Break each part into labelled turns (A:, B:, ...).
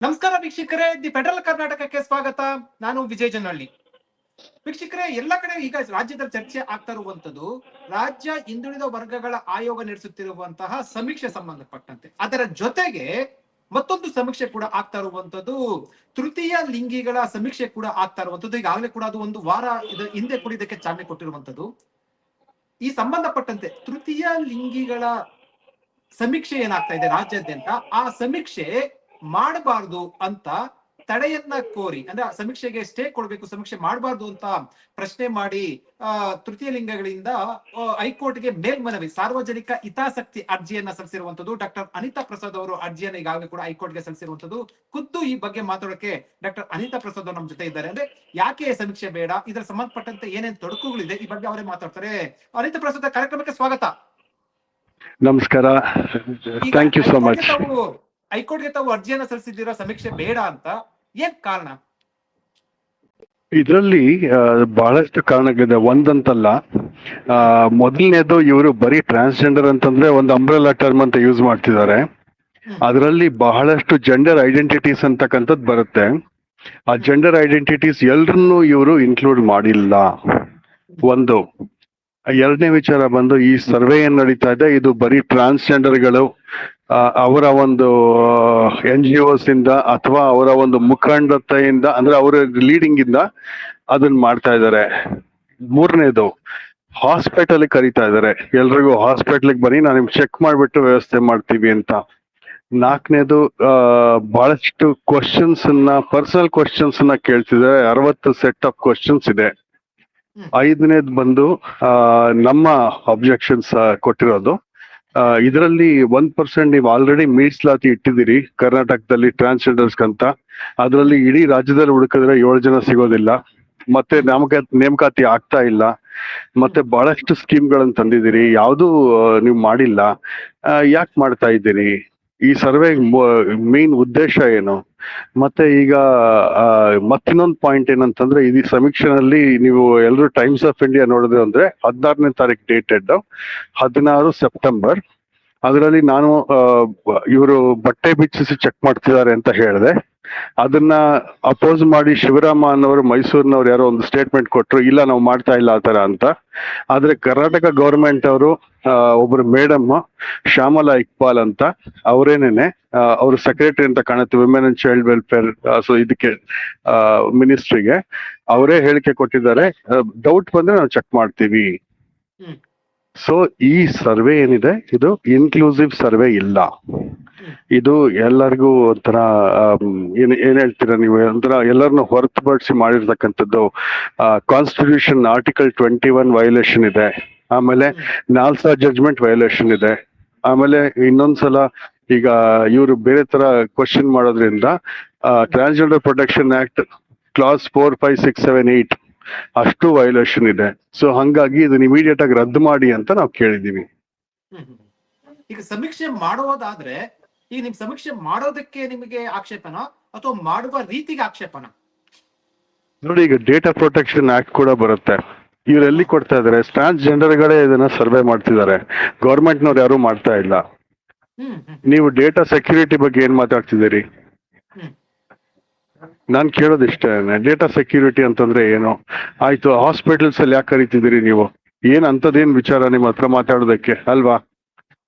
A: ನಮಸ್ಕಾರ ವೀಕ್ಷಕರೇ, the federal ಕರ್ನಾಟಕಕ್ಕೆ ಸ್ವಾಗತ. ನಾನು ವಿಜಯ ಜನಹಳ್ಳಿ ವೀಕ್ಷಕರೇ, ಎಲ್ಲ ಕಡೆ ಈಗ ರಾಜ್ಯದಲ್ಲಿ ಚರ್ಚೆ ಆಗ್ತಾ ಇರುವಂತದ್ದು ರಾಜ್ಯ ಹಿಂದುಳಿದ ವರ್ಗಗಳ ಆಯೋಗ ನಡೆಸುತ್ತಿರುವಂತಹ ಸಮೀಕ್ಷೆ ಸಂಬಂಧಪಟ್ಟಂತೆ. ಅದರ ಜೊತೆಗೆ ಮತ್ತೊಂದು ಸಮೀಕ್ಷೆ ಕೂಡ ಆಗ್ತಾ ಇರುವಂತದ್ದು ತೃತೀಯ ಲಿಂಗಿಗಳ ಸಮೀಕ್ಷೆ ಕೂಡ ಆಗ್ತಾ ಇರುವಂತದ್ದು ಈಗಾಗಲೇ ಕೂಡ ಅದು ಒಂದು ವಾರ ಹಿಂದೆ ಕೂಡ ಇದಕ್ಕೆ ಚಾಲನೆ ಕೊಟ್ಟಿರುವಂತದ್ದು ಈ ಸಂಬಂಧಪಟ್ಟಂತೆ ತೃತೀಯ ಲಿಂಗಿಗಳ ಸಮೀಕ್ಷೆ ಏನಾಗ್ತಾ ಇದೆ ರಾಜ್ಯಾದ್ಯಂತ, ಆ ಸಮೀಕ್ಷೆ ಮಾಡಬಾರ್ದು ಅಂತ ತಡೆಯನ್ನ ಕೋರಿ ಅಂದ್ರೆ ಸಮೀಕ್ಷೆಗೆ ಸ್ಟೇ ಕೊಡ್ಬೇಕು ಸಮೀಕ್ಷೆ ಮಾಡಬಾರ್ದು ಅಂತ ಪ್ರಶ್ನೆ ಮಾಡಿ ಆ ತೃತೀಯ ಲಿಂಗಗಳಿಂದ ಹೈಕೋರ್ಟ್ಗೆ ಮೇಲ್ಮನವಿ ಸಾರ್ವಜನಿಕ ಹಿತಾಸಕ್ತಿ ಅರ್ಜಿಯನ್ನ ಸಲ್ಲಿಸಿರುವಂತದ್ದು ಡಾಕ್ಟರ್ ಅನಿತಾ ಪ್ರಸಾದ್ ಅವರು ಅರ್ಜಿಯನ್ನ ಈಗಾಗಲೇ ಕೂಡ ಹೈಕೋರ್ಟ್ಗೆ ಸಲ್ಲಿಸಿರುವಂತದ್ದು ಖುದ್ದು ಈ ಬಗ್ಗೆ ಮಾತಾಡೋಕೆ ಡಾಕ್ಟರ್ ಅನಿತಾ ಪ್ರಸಾದ್ ಅವರು ನಮ್ಮ ಜೊತೆ ಇದ್ದಾರೆ. ಅಂದ್ರೆ ಯಾಕೆ ಸಮೀಕ್ಷೆ ಬೇಡ? ಇದರ ಸಂಬಂಧಪಟ್ಟಂತೆ ಏನೇನ್ ತೊಡಕುಗಳಿದೆ? ಈ ಬಗ್ಗೆ ಅವರೇ ಮಾತಾಡ್ತಾರೆ. ಅನಿತಾ ಪ್ರಸಾದ್ ಕಾರ್ಯಕ್ರಮಕ್ಕೆ ಸ್ವಾಗತ.
B: ನಮಸ್ಕಾರ. ಥ್ಯಾಂಕ್ ಯು ಸೋ ಮಚ್
A: ಹೈಕೋರ್ಟ್ಗೆ ತಾವು ಅರ್ಜಿಯನ್ನ ಸಲ್ಲಿಸಿದ್ದೀರಾ? ಸಮೀಕ್ಷೆ ಬೇಡ ಅಂತ ಏನ್ ಕಾರಣ?
B: ಇದರಲ್ಲಿ ಬಹಳಷ್ಟು ಕಾರಣಗಳಿದೆ. ಒಂದಂತಲ್ಲ ಆ, ಮೊದಲನೇದು ಇವರು ಬರೀ ಟ್ರಾನ್ಸ್ಜೆಂಡರ್ ಅಂತಂದ್ರೆ ಒಂದು ಅಂಬ್ರೆಲಾ ಟರ್ಮ್ ಅಂತ ಯೂಸ್ ಮಾಡ್ತಿದ್ದಾರೆ. ಅದರಲ್ಲಿ ಬಹಳಷ್ಟು ಜೆಂಡರ್ ಐಡೆಂಟಿಟೀಸ್ ಅಂತಕ್ಕಂಥದ್ದು ಬರುತ್ತೆ. ಆ ಜೆಂಡರ್ ಐಡೆಂಟಿಟೀಸ್ ಎಲ್ರನ್ನೂ ಇವರು ಇನ್ಕ್ಲೂಡ್ ಮಾಡಿಲ್ಲ. ಒಂದು ಎರಡನೇ ವಿಚಾರ ಬಂದು ಈ ಸರ್ವೆ ಏನ್ ನಡೀತಾ ಇದೆ, ಇದು ಬರೀ ಟ್ರಾನ್ಸ್ಜೆಂಡರ್ಗಳು ಅವರ ಒಂದು ಎನ್ ಜಿ ಓಸ್ ಇಂದ ಅಥವಾ ಅವರ ಒಂದು ಮುಖಂಡತೆಯಿಂದ, ಅಂದ್ರೆ ಅವರ ಲೀಡಿಂಗ್ ಇಂದ ಅದನ್ನ ಮಾಡ್ತಾ ಇದ್ದಾರೆ. ಮೂರನೇದು, ಹಾಸ್ಪಿಟಲ್ ಕರೀತಾ ಇದ್ದಾರೆ. ಎಲ್ರಿಗೂ ಹಾಸ್ಪಿಟಲ್ಗೆ ಬನ್ನಿ, ನಾನು ನಿಮ್ಗೆ ಚೆಕ್ ಮಾಡಿಬಿಟ್ಟು ವ್ಯವಸ್ಥೆ ಮಾಡ್ತೀವಿ ಅಂತ. ನಾಲ್ಕನೇದು ಬಹಳಷ್ಟು ಕ್ವಶನ್ಸ್ ಅನ್ನ ಪರ್ಸನಲ್ ಕ್ವಶನ್ಸ್ ಅನ್ನ ಕೇಳ್ತಿದ್ದಾರೆ. ಅರವತ್ತು ಸೆಟ್ ಆಫ್ ಕ್ವಶನ್ಸ್ ಇದೆ. ಐದನೇದು ಬಂದು ನಮ್ಮ ಅಬ್ಜೆಕ್ಷನ್ಸ್ ಕೊಟ್ಟಿರೋದು. ಇದರಲ್ಲಿ ಒಂದ್ ಪರ್ಸೆಂಟ್ ನೀವು ಆಲ್ರೆಡಿ ಮೀಸಲಾತಿ ಇಟ್ಟಿದ್ದೀರಿ, ಕರ್ನಾಟಕದಲ್ಲಿ ಟ್ರಾನ್ಸ್ಜೆಂಡರ್ಸ್ ಅಂತ ಅದರಲ್ಲಿ ಇಡೀ ರಾಜ್ಯದಲ್ಲಿ ಹುಡುಕಿದ್ರೆ ಏಳು ಜನ ಸಿಗೋದಿಲ್ಲ. ಮತ್ತೆ ನೇಮಕ, ನೇಮಕಾತಿ ಆಗ್ತಾ ಇಲ್ಲ. ಮತ್ತೆ ಬಹಳಷ್ಟು ಸ್ಕೀಮ್ಗಳನ್ನು ತಂದಿದ್ದೀರಿ. ಯಾವುದು ನೀವು ಮಾಡಿಲ್ಲ. ಯಾಕೆ ಮಾಡ್ತಾ ಇದ್ದೀರಿ? ಈ ಸರ್ವೆ ಮೇನ್ ಉದ್ದೇಶ ಏನು? ಮತ್ತೆ ಈಗ ಮತ್ತಿನ್ನೊಂದು ಪಾಯಿಂಟ್ ಏನಂತಂದ್ರೆ ಈ ಸಮೀಕ್ಷೆನಲ್ಲಿ ನೀವು ಎಲ್ಲರೂ ಟೈಮ್ಸ್ ಆಫ್ ಇಂಡಿಯಾ ನೋಡಿದ್ರೆ ಅಂದ್ರೆ ಹದಿನಾರನೇ ತಾರೀಕು ಡೇಟೆಡ್ ಹದಿನಾರು ಸೆಪ್ಟೆಂಬರ್ ಅದರಲ್ಲಿ ನಾನು ಇವರು ಬಟ್ಟೆ ಬಿಚ್ಚಿಸಿ ಚೆಕ್ ಮಾಡ್ತಿದ್ದಾರೆ ಅಂತ ಹೇಳಿದೆ. ಅದನ್ನ ಅಪೋಸ್ ಮಾಡಿ ಶಿವರಾಮ ಅನ್ನೋರು ಮೈಸೂರಿನವ್ರು ಯಾರೋ ಒಂದು ಸ್ಟೇಟ್ಮೆಂಟ್ ಕೊಟ್ರು ಇಲ್ಲ ನಾವು ಮಾಡ್ತಾ ಇಲ್ಲ ಆ ತರ ಅಂತ. ಆದ್ರೆ ಕರ್ನಾಟಕ ಗೌರ್ಮೆಂಟ್ ಅವರು ಒಬ್ರು ಮೇಡಮ್ ಶ್ಯಾಮಲಾ ಇಕ್ಬಾಲ್ ಅಂತ ಅವರೇನೇನೆ ಅವರು ಸೆಕ್ರೆಟರಿ ಅಂತ ಕಾಣುತ್ತೆ women and child welfare so ಇದಕ್ಕೆ ಮಿನಿಸ್ಟ್ರಿಗೆ ಅವರೇ ಹೇಳಿಕೆ ಕೊಟ್ಟಿದ್ದಾರೆ ಡೌಟ್ ಬಂದ್ರೆ ನಾವು ಚೆಕ್ ಮಾಡ್ತೀವಿ. ಸೊ ಈ ಸರ್ವೆ ಏನಿದೆ? ಇದು ಇನ್ಕ್ಲೂಸಿವ್ ಸರ್ವೆ ಇಲ್ಲ. ಇದು ಎಲ್ಲರಿಗೂ ಒಂಥರ ಏನ್ ಏನ್ ಹೇಳ್ತೀರಾ ನೀವು? ಒಂಥರ ಎಲ್ಲರನ್ನು ಹೊರತುಪಡಿಸಿ ಮಾಡಿರ್ತಕ್ಕಂಥದ್ದು constitution article twenty one violation ಇದೆ. ಆಮೇಲೆ ನಾಲ್ಸಾ ಜಡ್ಜ್ಮೆಂಟ್ ವಯೋಲೇಷನ್ ಇದೆ. ಆಮೇಲೆ ಇನ್ನೊಂದ್ಸಲ ಈಗ ಇವರು ಬೇರೆ ತರ ಕ್ವಶನ್ ಮಾಡೋದ್ರಿಂದ transgender protection act clause four five six seven eight ಅಷ್ಟು ವಯೋಲೇಷನ್ ಇದೆ. ಸೊ ಹಂಗಾಗಿ ಇದನ್ನ ಇಮಿಡಿಯೇಟ್ ಆಗಿ ರದ್ದು ಮಾಡಿ ಅಂತ ನಾವು ಕೇಳಿದೀವಿ.
A: ಈಗ ಸಮೀಕ್ಷೆ ಮಾಡೋದಾದ್ರೆ ಈಗ ನಿಮ್ ಸಮೀಕ್ಷೆ ಮಾಡೋದಕ್ಕೆ ನಿಮಗೆ ಆಕ್ಷೇಪನ ಅಥವಾ ಮಾಡುವ ರೀತಿಗೆ ಆಕ್ಷೇಪನ?
B: ನೋಡಿ ಈಗ ಡೇಟಾ ಪ್ರೊಟೆಕ್ಷನ್ ಆಕ್ಟ್ ಕೂಡ ಬರುತ್ತೆ. ಇವ್ರು ಎಲ್ಲಿ ಕೊಡ್ತಾ ಇದಾರೆ ಟ್ರಾನ್ಸ್ಜೆಂಡರ್ಗಳೇ ಇದನ್ನ ಸರ್ವೆ ಮಾಡ್ತಿದ್ದಾರೆ. ಗೌರ್ಮೆಂಟ್ನವ್ರು ಯಾರು ಮಾಡ್ತಾ ಇಲ್ಲ. ನೀವು ಡೇಟಾ ಸೆಕ್ಯೂರಿಟಿ ಬಗ್ಗೆ ಏನ್ ಮಾತಾಡ್ತಿದ್ದೀರಿ? ನಾನು ಕೇಳೋದಿಷ್ಟೇ. ಡೇಟಾ ಸೆಕ್ಯೂರಿಟಿ ಅಂತಂದ್ರೆ ಏನು? ಆಯ್ತು ಹಾಸ್ಪಿಟಲ್ಸ್ ಅಲ್ಲಿ ಯಾಕೆ ಕರಿತಿದ್ದೀರಿ ನೀವು? ಏನ್ ಅಂತದೇನ್ ವಿಚಾರ ನಿಮ್ಮ ಹತ್ರ ಮಾತಾಡೋದಕ್ಕೆ ಅಲ್ವಾ?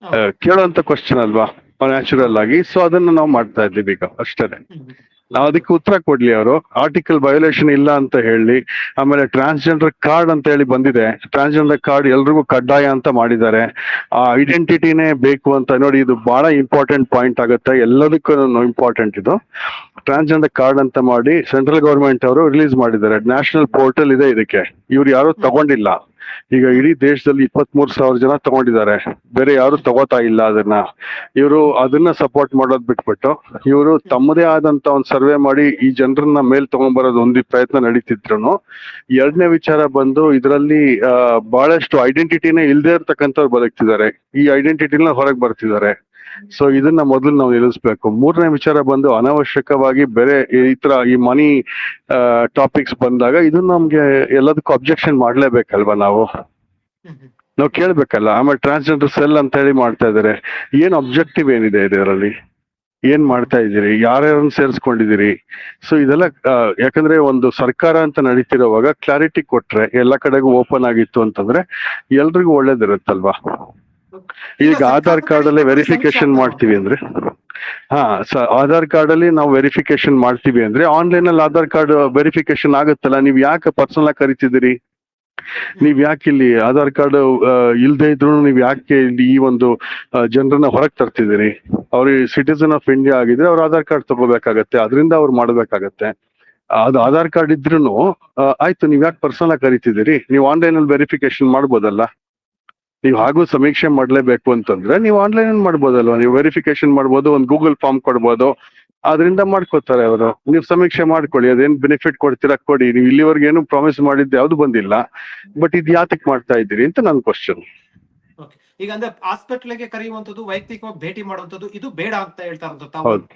B: ಕೇಳೋ ಕೇಳೋಂತ ಕ್ವಶನ್ ಅಲ್ವಾ? ನ್ಯಾಚುರಲ್ ಆಗಿ ಸೊ ಅದನ್ನ ನಾವು ಮಾಡ್ತಾ ಇದ್ದೀವಿ ಈಗ ಅಷ್ಟೇ. ನಾವು ಅದಕ್ಕೆ ಉತ್ತರ ಕೊಡ್ಲಿ ಅವರು ಆರ್ಟಿಕಲ್ ವಯೋಲೇಷನ್ ಇಲ್ಲ ಅಂತ ಹೇಳಿ, ಆಮೇಲೆ ಟ್ರಾನ್ಸ್ಜೆಂಡರ್ ಕಾರ್ಡ್ ಅಂತ ಹೇಳಿ ಬಂದಿದೆ. ಟ್ರಾನ್ಸ್ಜೆಂಡರ್ ಕಾರ್ಡ್ ಎಲ್ರಿಗೂ ಕಡ್ಡಾಯ ಅಂತ ಮಾಡಿದ್ದಾರೆ. ಆ ಐಡೆಂಟಿಟಿನೇ ಬೇಕು ಅಂತ ನೋಡಿ, ಇದು ಬಹಳ ಇಂಪಾರ್ಟೆಂಟ್ ಪಾಯಿಂಟ್ ಆಗುತ್ತೆ. ಎಲ್ಲದಕ್ಕೂ ಇಂಪಾರ್ಟೆಂಟ್ ಇದು. ಟ್ರಾನ್ಸ್ಜೆಂಡರ್ ಕಾರ್ಡ್ ಅಂತ ಮಾಡಿ ಸೆಂಟ್ರಲ್ ಗವರ್ಮೆಂಟ್ ಅವರು ರಿಲೀಸ್ ಮಾಡಿದ್ದಾರೆ. ನ್ಯಾಷನಲ್ ಪೋರ್ಟಲ್ ಇದೆ ಇದಕ್ಕೆ. ಇವ್ರು ಯಾರು ತಗೊಂಡಿಲ್ಲ. ಈಗ ಇಡೀ ದೇಶದಲ್ಲಿ ಇಪ್ಪತ್ತ್ ಮೂರು ಸಾವಿರ ಜನ ತಗೊಂಡಿದ್ದಾರೆ. ಬೇರೆ ಯಾರು ತಗೋತಾ ಇಲ್ಲ ಅದನ್ನ. ಇವರು ಅದನ್ನ ಸಪೋರ್ಟ್ ಮಾಡೋದ್ ಬಿಟ್ಬಿಟ್ಟು ಇವರು ತಮ್ಮದೇ ಆದಂತ ಒಂದು ಸರ್ವೆ ಮಾಡಿ ಈ ಜನರನ್ನ ಮೇಲ್ ತಗೊಂಡ್ಬರೋದು ಒಂದು ಪ್ರಯತ್ನ ನಡೀತಿದ್ರು ಎರಡನೇ ವಿಚಾರ ಬಂದು ಇದರಲ್ಲಿ ಬಹಳಷ್ಟು ಐಡೆಂಟಿಟಿನೇ ಇಲ್ದೇ ಇರ್ತಕ್ಕಂಥವ್ರು ಬದುಕ್ತಿದ್ದಾರೆ. ಈ ಐಡೆಂಟಿಟಿನ ಹೊರಗೆ ಬರ್ತಿದ್ದಾರೆ. ಸೊ ಇದನ್ನ ಮೊದಲು ನಾವು ನಿಲ್ಲಿಸ್ಬೇಕು. ಮೂರನೇ ವಿಚಾರ ಬಂದು ಅನಾವಶ್ಯಕವಾಗಿ ಬೇರೆ ಈ ತರ ಈ ಮನಿ ಟಾಪಿಕ್ಸ್ ಬಂದಾಗ ಇದು ನಮ್ಗೆ ಎಲ್ಲದಕ್ಕೂ ಅಬ್ಜೆಕ್ಷನ್ ಮಾಡ್ಲೇಬೇಕಲ್ವಾ ನಾವು. ನಾವು ಕೇಳ್ಬೇಕಲ್ಲ, ಆಮೇಲೆ ಟ್ರಾನ್ಸ್ಜೆಂಡರ್ ಸೆಲ್ ಅಂತ ಹೇಳಿ ಮಾಡ್ತಾ ಇದಾರೆ ಏನ್ ಅಬ್ಜೆಕ್ಟಿವ್ ಏನಿದೆ ಇದರಲ್ಲಿ? ಏನ್ ಮಾಡ್ತಾ ಇದ್ದೀರಿ? ಯಾರ್ಯಾರನ್ನ ಸೇರಿಸ್ಕೊಂಡಿದ್ದೀರಿ? ಸೊ ಇದೆಲ್ಲ ಯಾಕಂದ್ರೆ ಒಂದು ಸರ್ಕಾರ ಅಂತ ನಡೀತಿರೋವಾಗ ಕ್ಲಾರಿಟಿ ಕೊಟ್ರೆ, ಎಲ್ಲ ಕಡೆಗೂ ಓಪನ್ ಆಗಿತ್ತು ಅಂತಂದ್ರೆ ಎಲ್ರಿಗೂ ಒಳ್ಳೇದಿರುತ್ತಲ್ವಾ? ಈಗ ಆಧಾರ್ ಕಾರ್ಡ್ ಅಲ್ಲಿ. ವೆರಿಫಿಕೇಶನ್ ಮಾಡ್ತೀವಿ ಅಂದ್ರೆ? ಹಾ ಸ ಆಧಾರ್ ಕಾರ್ಡ್ ಅಲ್ಲಿ ನಾವು ವೆರಿಫಿಕೇಶನ್ ಮಾಡ್ತೀವಿ ಅಂದ್ರೆ ಆನ್ಲೈನ್ ಅಲ್ಲಿ ಆಧಾರ್ ಕಾರ್ಡ್ ವೆರಿಫಿಕೇಶನ್ ಆಗುತ್ತಲ್ಲ? ನೀವ್ ಯಾಕೆ ಪರ್ಸನಲ್ ಆಗಿ ಕರಿತಿದ್ದೀರಿ? ನೀವ್ ಯಾಕೆ ಇಲ್ಲಿ ಆಧಾರ್ ಕಾರ್ಡ್ ಇಲ್ದೆ ಇದ್ರು ನೀವ್ ಯಾಕೆ ಇಲ್ಲಿ ಈ ಒಂದು ಜನರನ್ನ ಹೊರಗೆ ತರ್ತಿದ್ದೀರಿ? ಅವ್ರಿಗೆ ಸಿಟಿಸನ್ ಆಫ್ ಇಂಡಿಯಾ ಆಗಿದ್ರೆ ಅವ್ರ ಆಧಾರ್ ಕಾರ್ಡ್ ತಗೋಬೇಕಾಗತ್ತೆ. ಅದರಿಂದ ಅವ್ರು ಮಾಡ್ಬೇಕಾಗತ್ತೆ. ಅದು ಆಧಾರ್ ಕಾರ್ಡ್ ಇದ್ರೂನು ಆ, ಆಯ್ತು ನೀವ್ ಯಾಕೆ ಪರ್ಸನಲ್ ಆಗಿ ಕರಿತಿದ್ದೀರಿ? ನೀವು ಆನ್ಲೈನ್ ಅಲ್ಲಿ ವೆರಿಫಿಕೇಶನ್ ಮಾಡ್ಬೋದಲ್ಲ? ನೀವು ಹಾಗೂ ಸಮೀಕ್ಷೆ ಮಾಡಲೇಬೇಕು ಅಂತಂದ್ರೆ ನೀವು ಆನ್ಲೈನ್ ಮಾಡ್ಬೋದಲ್ವಾ? ನೀವು ವೆರಿಫಿಕೇಶನ್ ಮಾಡ್ಬೋದು ಒಂದು ಗೂಗಲ್ ಫಾರ್ಮ್ ಕೊಡ್ಬೋದು. ಅದರಿಂದ ಮಾಡ್ಕೋತಾರೆ ಅವರು. ನೀವು ಸಮೀಕ್ಷೆ ಮಾಡ್ಕೊಳ್ಳಿ ಅದೇನ್ ಬೆನಿಫಿಟ್ ಕೊಡ್ತೀರಾ ಕೊಡಿ. ನೀವು ಇಲ್ಲಿವರೆಗೆ ಏನು ಪ್ರಾಮಿಸ್ ಮಾಡಿದ್ದು ಯಾವ್ದು ಬಂದಿಲ್ಲ. ಬಟ್ ಇದು ಯಾತಕ್ಕೆ ಮಾಡ್ತಾ ಇದ್ದೀರಿ ಅಂತ ನನ್ನ ಕ್ವಶನ್
A: ಈಗ ಅಂದ್ರೆ ಹಾಸ್ಪಿಟ್ಲಿಗೆ ಕರೆಯುವಂತದ್ದು ವೈಯಕ್ತಿಕವಾಗಿ ಭೇಟಿ ಮಾಡುವಂತದ್ದು ಇದು ಬೇಡ ಅಂತ ಹೇಳ್ತಾ ಇರೋದು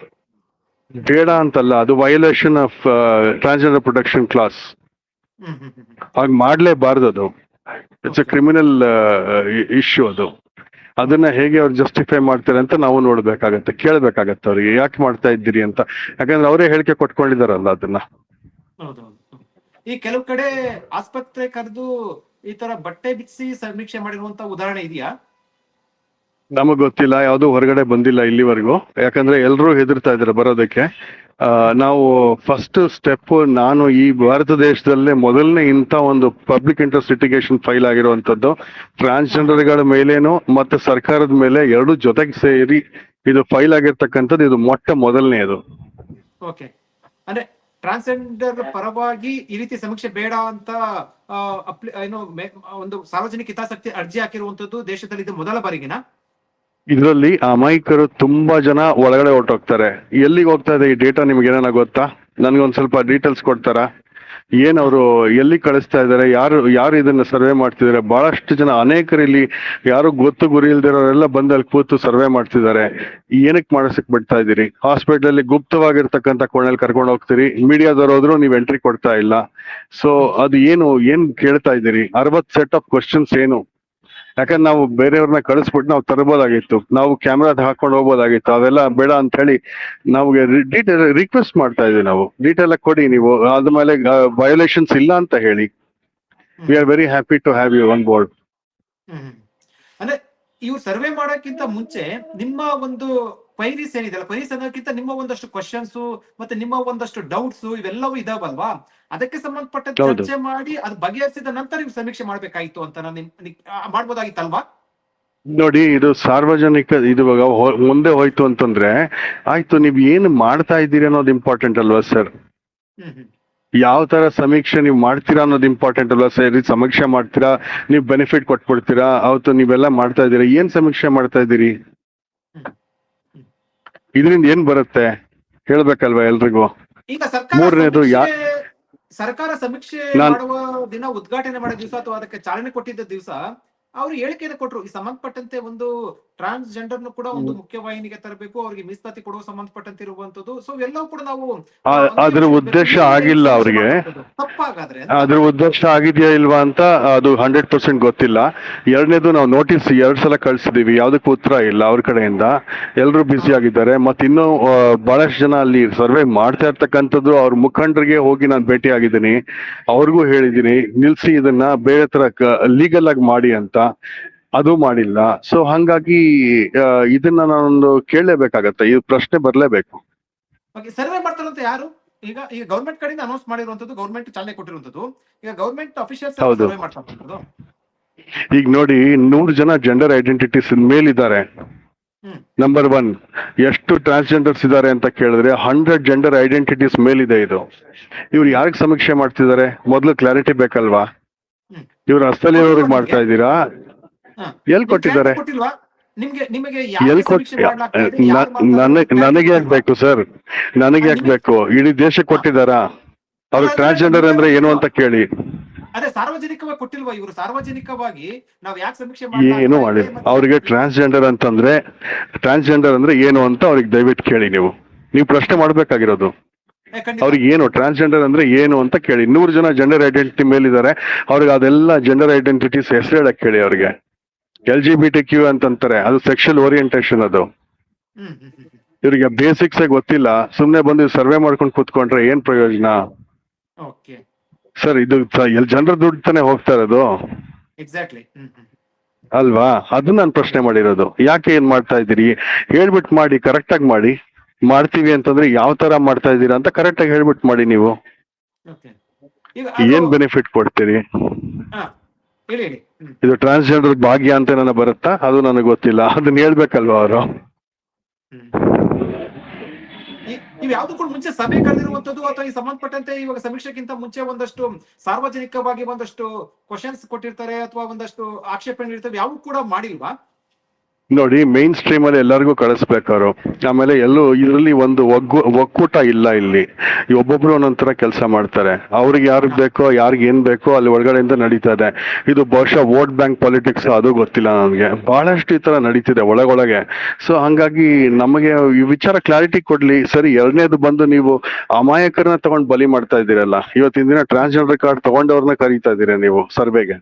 B: ಬೇಡ ಅಂತಲ್ಲ ಅದು violation of transgender protection clause. ಹಾಗೆ ಮಾಡ್ಲೇಬಾರ್ದು ಅದು. ಇಟ್ಸ್ ಅ ಕ್ರಿಮಿನಲ್ ಇಶ್ಯೂ ಅದು. ಅದನ್ನ ಹೇಗೆ ಅವ್ರು ಜಸ್ಟಿಫೈ ಮಾಡ್ತಾರೆ ಅಂತ ನಾವು ನೋಡ್ಬೇಕಾಗತ್ತೆ, ಕೇಳ್ಬೇಕಾಗತ್ತೆ ಅವ್ರಿಗೆ, ಯಾಕೆ ಮಾಡ್ತಾ ಇದ್ದೀರಿ ಅಂತ. ಯಾಕಂದ್ರೆ ಅವರೇ ಹೇಳಿಕೆ ಕೊಟ್ಕೊಂಡಿದಾರಲ್ಲ ಅದನ್ನ.
A: ಈ ಕೆಲವು ಕಡೆ ಆಸ್ಪತ್ರೆ ಕರೆದು ಈ ತರ ಬಟ್ಟೆ ಬಿಚ್ಚಿ ಸಮೀಕ್ಷೆ ಮಾಡಿರುವಂತ ಉದಾಹರಣೆ ಇದೆಯಾ?
B: ನಮಗ್ ಗೊತ್ತಿಲ್ಲ, ಯಾವ್ದು ಹೊರಗಡೆ ಬಂದಿಲ್ಲ ಇಲ್ಲಿವರೆಗೂ. ಯಾಕಂದ್ರೆ ಎಲ್ಲರೂ ಹೆದರ್ತಾ ಇದಾರೆ ಬರೋದಕ್ಕೆ. ನಾವು ಫಸ್ಟ್ ಸ್ಟೆಪ್ ನಾನು ಈ ಭಾರತ ದೇಶದಲ್ಲೇ ಮೊದಲನೇ ಇಂಥ ಒಂದು ಪಬ್ಲಿಕ್ ಇಂಟ್ರೆಸ್ಟ್ ಫೈಲ್ ಆಗಿರುವಂತದ್ದು ಟ್ರಾನ್ಸ್ಜೆಂಡರ್ಗಳ ಮೇಲೇನು ಮತ್ತೆ ಸರ್ಕಾರದ ಮೇಲೆ ಎರಡು ಜೊತೆಗೆ ಸೇರಿ ಇದು ಫೈಲ್ ಆಗಿರ್ತಕ್ಕಂಥದ್ದು ಇದು ಮೊಟ್ಟ ಮೊದಲನೆಯದು
A: ಓಕೆ ಅಂದ್ರೆ ಟ್ರಾನ್ಸ್ಜೆಂಡರ್ ಪರವಾಗಿ ಈ ರೀತಿ ಸಮೀಕ್ಷೆ ಬೇಡ ಅಂತ ಏನು ಒಂದು ಸಾರ್ವಜನಿಕ ಹಿತಾಸಕ್ತಿ ಅರ್ಜಿ ಹಾಕಿರುವಂತದ್ದು ದೇಶದಲ್ಲಿ ಇದು ಮೊದಲ ಬಾರಿಗಿನ?
B: ಇದರಲ್ಲಿ ಅಮಾಯಕರು ತುಂಬಾ ಜನ ಒಳಗಡೆ ಹೊರಟೋಗ್ತಾರೆ. ಎಲ್ಲಿಗೆ ಹೋಗ್ತಾ ಇದೆ ಈ ಡೇಟಾ ನಿಮ್ಗೆ ಏನಾರ ಗೊತ್ತಾ? ನನ್ಗೊಂದ್ ಸ್ವಲ್ಪ ಡೀಟೇಲ್ಸ್ ಕೊಡ್ತಾರಾ? ಏನ್ ಅವರು ಎಲ್ಲಿ ಕಳಿಸ್ತಾ ಇದಾರೆ? ಯಾರು ಯಾರು ಇದನ್ನ ಸರ್ವೆ ಮಾಡ್ತಿದ್ದಾರೆ ಬಹಳಷ್ಟು ಜನ ಅನೇಕರು ಇಲ್ಲಿ ಯಾರು ಗೊತ್ತು ಗುರಿ ಇಲ್ದಿರೋರೆಲ್ಲ ಬಂದು ಅಲ್ಲಿ ಕೂತು ಸರ್ವೆ ಮಾಡ್ತಿದ್ದಾರೆ ಏನಕ್ಕೆ ಮಾಡಿಸಕ್ ಬಿಡ್ತಾ ಇದ್ದೀರಿ? ಹಾಸ್ಪಿಟಲ್ ಅಲ್ಲಿ ಗುಪ್ತವಾಗಿರ್ತಕ್ಕಂಥ ಕೋಣೆಯಲ್ಲಿ ಕರ್ಕೊಂಡು ಹೋಗ್ತೀರಿ. ಮೀಡಿಯಾದವ್ರು ಹೋದ್ರು ನೀವು ಎಂಟ್ರಿ ಕೊಡ್ತಾ ಇಲ್ಲ. ಸೊ ಅದು ಏನು, ಏನ್ ಕೇಳ್ತಾ ಇದ್ದೀರಿ? ಅರವತ್ ಸೆಟ್ ಆಫ್ ಕ್ವಶನ್ಸ್ ಏನು? ಯಾಕಂದ್ರೆ ನಾವು ಬೇರೆಯವ್ರನ್ನ ಕಳಿಸ್ಬಿಟ್ಟು ನಾವು ತರಬೋದಾಗಿತ್ತು. ನಾವು ಕ್ಯಾಮ್ರಾದ ಹಾಕೊಂಡು ಹೋಗ್ಬೋದಾಗಿತ್ತು. ಅವೆಲ್ಲ ಬೇಡ ಅಂತ ಹೇಳಿ ನಮಗೆ ಡೀಟೇಲ್ ರಿಕ್ವೆಸ್ಟ್ ಮಾಡ್ತಾ ಇದೀವಿ ನಾವು. ಡೀಟೇಲ್ ಕೊಡಿ ನೀವು. ಆದ್ಮೇಲೆ ವಯೋಲೇಷನ್ಸ್ ಇಲ್ಲ ಅಂತ ಹೇಳಿ. We are very happy to have you on board.
A: ಅಂದ್ರೆ ಇವ್ರು ಸರ್ವೆ ಮಾಡೋಕ್ಕಿಂತ ಮುಂಚೆ ನಿಮ್ಮ ಒಂದು ಕ್ವೈರೀಸ್ ಏನಿದೆಯಲ್ಲ ಕ್ವೈರೀಸ್ ಅನ್ನೋಕ್ಕಿಂತ ನಿಮ್ಮ ಒಂದಷ್ಟು ಕ್ವಶನ್ಸ್ ಮತ್ತೆ ನಿಮ್ಮ ಒಂದಷ್ಟು ಡೌಟ್ಸ್ ಇವೆಲ್ಲವೂ ಇದಾವಲ್ವಾ? ಅದಕ್ಕೆ ಸಂಬಂಧಪಟ್ಟ ಚರ್ಚೆ ಮಾಡಿ ಅದು ಬಗೆಹರಿಸಿದ ನಂತರ ನೀವು ಸಮೀಕ್ಷೆ ಮಾಡ್ಬೇಕಾಯ್ತು ಅಂತ ನಾನು ಮಾಡ್ಬೋದಾಗಿತ್ತಲ್ವಾ?
B: ನೋಡಿ ಇದು ಸಾರ್ವಜನಿಕ ಇದು ಇವಾಗ ಮುಂದೆ ಹೋಯ್ತು ಅಂತಂದ್ರೆ ಆಯ್ತು ನೀವು ಏನು ಮಾಡ್ತಾ ಇದ್ದೀರಿ ಅನ್ನೋದು ಇಂಪಾರ್ಟೆಂಟ್ ಅಲ್ವಾ ಸರ್ ಯಾವ ತರ ಸಮೀಕ್ಷೆ ನೀವು ಮಾಡ್ತೀರಾ ಅನ್ನೋದು ಇಂಪಾರ್ಟೆಂಟ್ ಅಲ್ವಾ ಸರ್ ಸಮೀಕ್ಷೆ ಮಾಡ್ತೀರಾ ನೀವು ಬೆನಿಫಿಟ್ ಕೊಟ್ಬಿಡ್ತೀರಾ ಅವತ್ತು ನೀವೆಲ್ಲ ಮಾಡ್ತಾ ಇದ್ದೀರಾ ಏನ್ ಸಮೀಕ್ಷೆ ಮಾಡ್ತಾ ಇದ್ದೀರಿ? ಇದರಿಂದ ಏನ್ ಬರುತ್ತೆ ಹೇಳ್ಬೇಕಲ್ವಾ ಎಲ್ರಿಗೂ?
A: ಈಗ ಸರ್ಕಾರ
B: ಮೂರನೇದು ಯಾ-
A: ಸರ್ಕಾರ ಸಮೀಕ್ಷೆ
B: ನಾನ್-
A: ಮಾಡುವ ದಿನ ಉದ್ಘಾಟನೆ ಮಾಡೋ ದಿವಸ ಅಥವಾ ಅದಕ್ಕೆ ಚಾಲನೆ ಕೊಟ್ಟಿದ್ದ ದಿವಸ ಅವರು ಹೇಳಿಕೆಯನ್ನು ಕೊಟ್ರು. ಈ ಸಂಬಂಧಪಟ್ಟಂತೆ ಒಂದು ಟ್ರಾನ್ಸ್ಜೆಂಡರ್ ಕೂಡ ಒಂದು ಮುಖ್ಯವಾಹಿನಿಗೆ ತರಬೇಕು ಅವರಿಗೆ ಮೀಸಲಾತಿ ಕೊಡುವ ಸಂಬಂಧಪಟ್ಟಂತೆ ಇರುವಂತದ್ದು ಸೊ ಎಲ್ಲವೂ ಕೂಡ ನಾವು
B: ಅದ್ರ ಉದ್ದೇಶ ಆಗಿಲ್ಲ ಅವರಿಗೆ.
A: ತಪ್ಪಾಗಾದ್ರೆ
B: ಅದ್ರ ಉದ್ದೇಶ ಆಗಿದೆಯಾ ಇಲ್ವಾ ಅಂತ ಅದು ಹಂಡ್ರೆಡ್ ಪರ್ಸೆಂಟ್ ಗೊತ್ತಿಲ್ಲ. ಎರಡನೇದು ನಾವು ನೋಟಿಸ್ ಎರಡ್ ಸಲ ಕಳ್ಸಿದೀವಿ ಯಾವ್ದಕ್ಕೂ ಉತ್ತರ ಇಲ್ಲ ಅವ್ರ ಕಡೆಯಿಂದ. ಎಲ್ಲರೂ ಬ್ಯುಸಿ ಆಗಿದ್ದಾರೆ. ಮತ್ತೆ ಇನ್ನೂ ಬಹಳಷ್ಟು ಜನ ಅಲ್ಲಿ ಸರ್ವೆ ಮಾಡ್ತಾ ಇರ್ತಕ್ಕಂಥದ್ದು ಅವ್ರ ಮುಖಂಡರಿಗೆ ಹೋಗಿ ನಾನು ಭೇಟಿ ಆಗಿದ್ದೀನಿ ಅವ್ರಿಗೂ ಹೇಳಿದ್ದೀನಿ ನಿಲ್ಸಿ ಇದನ್ನ ಬೇರೆ ತರ ಲೀಗಲ್ ಆಗಿ ಮಾಡಿ ಅಂತ. ಅದು ಮಾಡಿಲ್ಲ. ಸೊ ಹಂಗಾಗಿ ಇದನ್ನ ನಾನೊಂದು ಕೇಳಲೇಬೇಕಾಗತ್ತೆ. ಈ ಪ್ರಶ್ನೆ ಬರ್ಲೇಬೇಕು.
A: ಸರ್ವೆ ಮಾಡ್ತಾರಂತ ಯಾರು? ಈಗ ಈಗ ಗೌರ್ಮೆಂಟ್ ಕಡೆಯಿಂದ ಅನೌನ್ಸ್ ಮಾಡಿರುವಂತದ್ದು ಗೌರ್ಮೆಂಟ್ ಚಾಲನೆ ಕೊಟ್ಟಿರುವಂತದ್ದು ಈಗ ಗೌರ್ಮೆಂಟ್ ಅಫಿಷಿಯಲ್ಸ್. ಸರ್ವೆ ಮಾಡ್ತಾ
B: ಈಗ ನೋಡಿ ನೂರು ಜನ ಜೆಂಡರ್ ಐಡೆಂಟಿಟೀಸ್ ಮೇಲಿದ್ದಾರೆ. ನಂಬರ್ ಒನ್ ಎಷ್ಟು ಟ್ರಾನ್ಸ್ಜೆಂಡರ್ಸ್ ಇದ್ದಾರೆ ಅಂತ ಕೇಳಿದ್ರೆ ಹಂಡ್ರೆಡ್ ಜೆಂಡರ್ ಐಡೆಂಟಿಟೀಸ್ ಮೇಲಿದೆ ಇದು. ಇವ್ರು ಯಾರಿಗೆ ಸಮೀಕ್ಷೆ ಮಾಡ್ತಿದ್ದಾರೆ? ಮೊದಲು ಕ್ಲಾರಿಟಿ ಬೇಕಲ್ವಾ? ಇವ್ರ ರಸ್ತೆಯಲ್ಲಿರೋರಿಗೆ ಮಾಡ್ತಾ ಇದ್ದೀರಾ. ಎಲ್ಲಿ ಕೊಟ್ಟಿದ್ದಾರೆ? ಎಲ್ಲಿ ನನಗೆ ಯಾಕೆ ಬೇಕು ಸರ್? ನನಗೆ ಯಾಕೆ ಬೇಕು? ಇಡೀ ದೇಶಕ್ಕೆ ಕೊಟ್ಟಿದ್ದಾರಾ? ಅವ್ರು ಟ್ರಾನ್ಸ್ಜೆಂಡರ್ ಅಂದ್ರೆ ಏನು ಅಂತ ಕೇಳಿ.
A: ಅದೇ ಸಾರ್ವಜನಿಕವಾಗಿ ಕೊಟ್ಟಿಲ್ವಾ ಇವರು? ಸಾರ್ವಜನಿಕವಾಗಿ ನಾವು ಯಾಕೆ ಸಮೀಕ್ಷೆ
B: ಏನು ಮಾಡಿ ಅವ್ರಿಗೆ ಟ್ರಾನ್ಸ್ಜೆಂಡರ್ ಅಂತಂದ್ರೆ ಟ್ರಾನ್ಸ್ಜೆಂಡರ್ ಅಂದ್ರೆ ಏನು ಅಂತ ಅವ್ರಿಗೆ ದಯವಿಟ್ಟು ಕೇಳಿ ನೀವು. ನೀವು ಪ್ರಶ್ನೆ ಮಾಡ್ಬೇಕಾಗಿರೋದು. ಅವ್ರಿಗೆ ಏನು ಟ್ರಾನ್ಸ್ಜೆಂಡರ್ ಅಂದ್ರೆ ಏನು ಅಂತ ಕೇಳಿ. ನೂರು ಜನ ಜೆಂಡರ್ ಐಡೆಂಟಿಟಿ ಮೇಲಿದ್ದಾರೆ. ಅವ್ರಿಗೆ ಅದೆಲ್ಲ ಜೆಂಡರ್ ಐಡೆಂಟಿಟೀಸ್ ಹೆಸರು ಹೇಳಕ್ ಕೇಳಿ ಅವ್ರಿಗೆ. L G B T Q ಅಂತಂತಾರೆ ಅದು ಸೆಕ್ಷುವಲ್ ಓರಿಯಂಟೇಶನ್ ಅದು. ಇವರಿಗೆ ಬೇಸಿಕ್ಸ್ ಗೊತ್ತಿಲ್ಲ ಸುಮ್ನೆ ಬಂದು ಸರ್ವೆ ಮಾಡ್ಕೊಂಡು ಕೂತ್ಕೊಂಡ್ರೆ ಏನ್ ಪ್ರಯೋಜನ? ಸರ್ ಇದು ಜನರ ದುಡ್ಡು ತಾನೇ ಹೋಗ್ತಾ ಇರೋದು? ಅಲ್ವಾ? ಅದು ನಾನು ಪ್ರಶ್ನೆ ಮಾಡಿರೋದು. ಯಾಕೆ ಏನ್ ಮಾಡ್ತಾ ಇದ್ದೀರಿ? ಹೇಳ್ಬಿಟ್ಟು ಮಾಡಿ ಕರೆಕ್ಟ್ ಆಗಿ ಮಾಡಿ. ಮಾಡ್ತೀವಿ ಅಂತಂದ್ರೆ ಯಾವ ತರ ಮಾಡ್ತಾ ಇದ್ದೀರಾ ಅಂತ ಕರೆಕ್ಟ್ ಆಗಿ ಹೇಳ್ಬಿಟ್ಟು ಮಾಡಿ ನೀವು. ಏನ್ ಬೆನಿಫಿಟ್ ಕೊಡ್ತೀರಿ?
A: ಹೇಳಿ
B: ಇದು ಟ್ರಾನ್ಸ್ಜೆಂಡರ್ ಭಾಗ್ಯ ಅಂತ ನನಗೆ ಬರುತ್ತಾ? ಅದು ನನಗೆ ಗೊತ್ತಿಲ್ಲ. ಅದನ್ನ ಹೇಳ್ಬೇಕಲ್ವಾ ಅವರು?
A: ನೀವು ಯಾವ್ದು ಕೂಡ ಮುಂಚೆ ಸಭೆ ಕರೆದಿರುವಂತದ್ದು ಅಥವಾ ಈ ಸಂಬಂಧಪಟ್ಟಂತೆ ಇವಾಗ ಸಮೀಕ್ಷೆಗಿಂತ ಮುಂಚೆ ಒಂದಷ್ಟು ಸಾರ್ವಜನಿಕವಾಗಿ ಒಂದಷ್ಟು ಕ್ವಶನ್ಸ್ ಕೊಟ್ಟಿರ್ತಾರೆ ಅಥವಾ ಒಂದಷ್ಟು ಆಕ್ಷೇಪಣೆ ಇರ್ತವೆ ಯಾವ ಕೂಡ ಮಾಡಿಲ್ವಾ?
B: ನೋಡಿ ಮೇನ್ ಸ್ಟ್ರೀಮ್ ಅಲ್ಲಿ ಎಲ್ಲರಿಗೂ ಕಳಿಸ್ಬೇಕಾರು ಆಮೇಲೆ ಎಲ್ಲೂ ಇದರಲ್ಲಿ ಒಂದು ಒಗ್ಗು, ಒಕ್ಕೂಟ ಇಲ್ಲ ಇಲ್ಲಿ. ಒಬ್ಬೊಬ್ರು ಒಂದೊಂಥರ ಕೆಲಸ ಮಾಡ್ತಾರೆ. ಅವ್ರಿಗೆ ಯಾರು ಬೇಕೋ, ಯಾರಿಗೆ ಏನ್ ಬೇಕೋ ಅಲ್ಲಿ ಒಳಗಡೆಯಿಂದ ಇದೆ. ಇದು ಬಹುಶಃ ವೋಟ್ ಬ್ಯಾಂಕ್ ಪಾಲಿಟಿಕ್ಸ್ ಅದು ಗೊತ್ತಿಲ್ಲ ನನಗೆ. ಬಹಳಷ್ಟು ಈ ತರ ನಡೀತಿದೆ ಒಳಗೊಳಗೆ. ಸೊ ಹಂಗಾಗಿ ನಮಗೆ ಈ ವಿಚಾರ ಕ್ಲಾರಿಟಿ ಕೊಡ್ಲಿ. ಸರಿ, ಎರಡನೇದು ಬಂದು ನೀವು ಅಮಾಯಕರನ್ನ ತಗೊಂಡ್ ಬಲಿ ಮಾಡ್ತಾ ಇದ್ದೀರಲ್ಲ. ಇವತ್ತಿನ ದಿನ ಟ್ರಾನ್ಸ್ಜೆಂಡರ್ ಕಾರ್ಡ್ ತಗೊಂಡವ್ರನ್ನ ಕರೀತಾ ಇದ್ದೀರಾ ನೀವು ಸರ್ವೆಗೆ.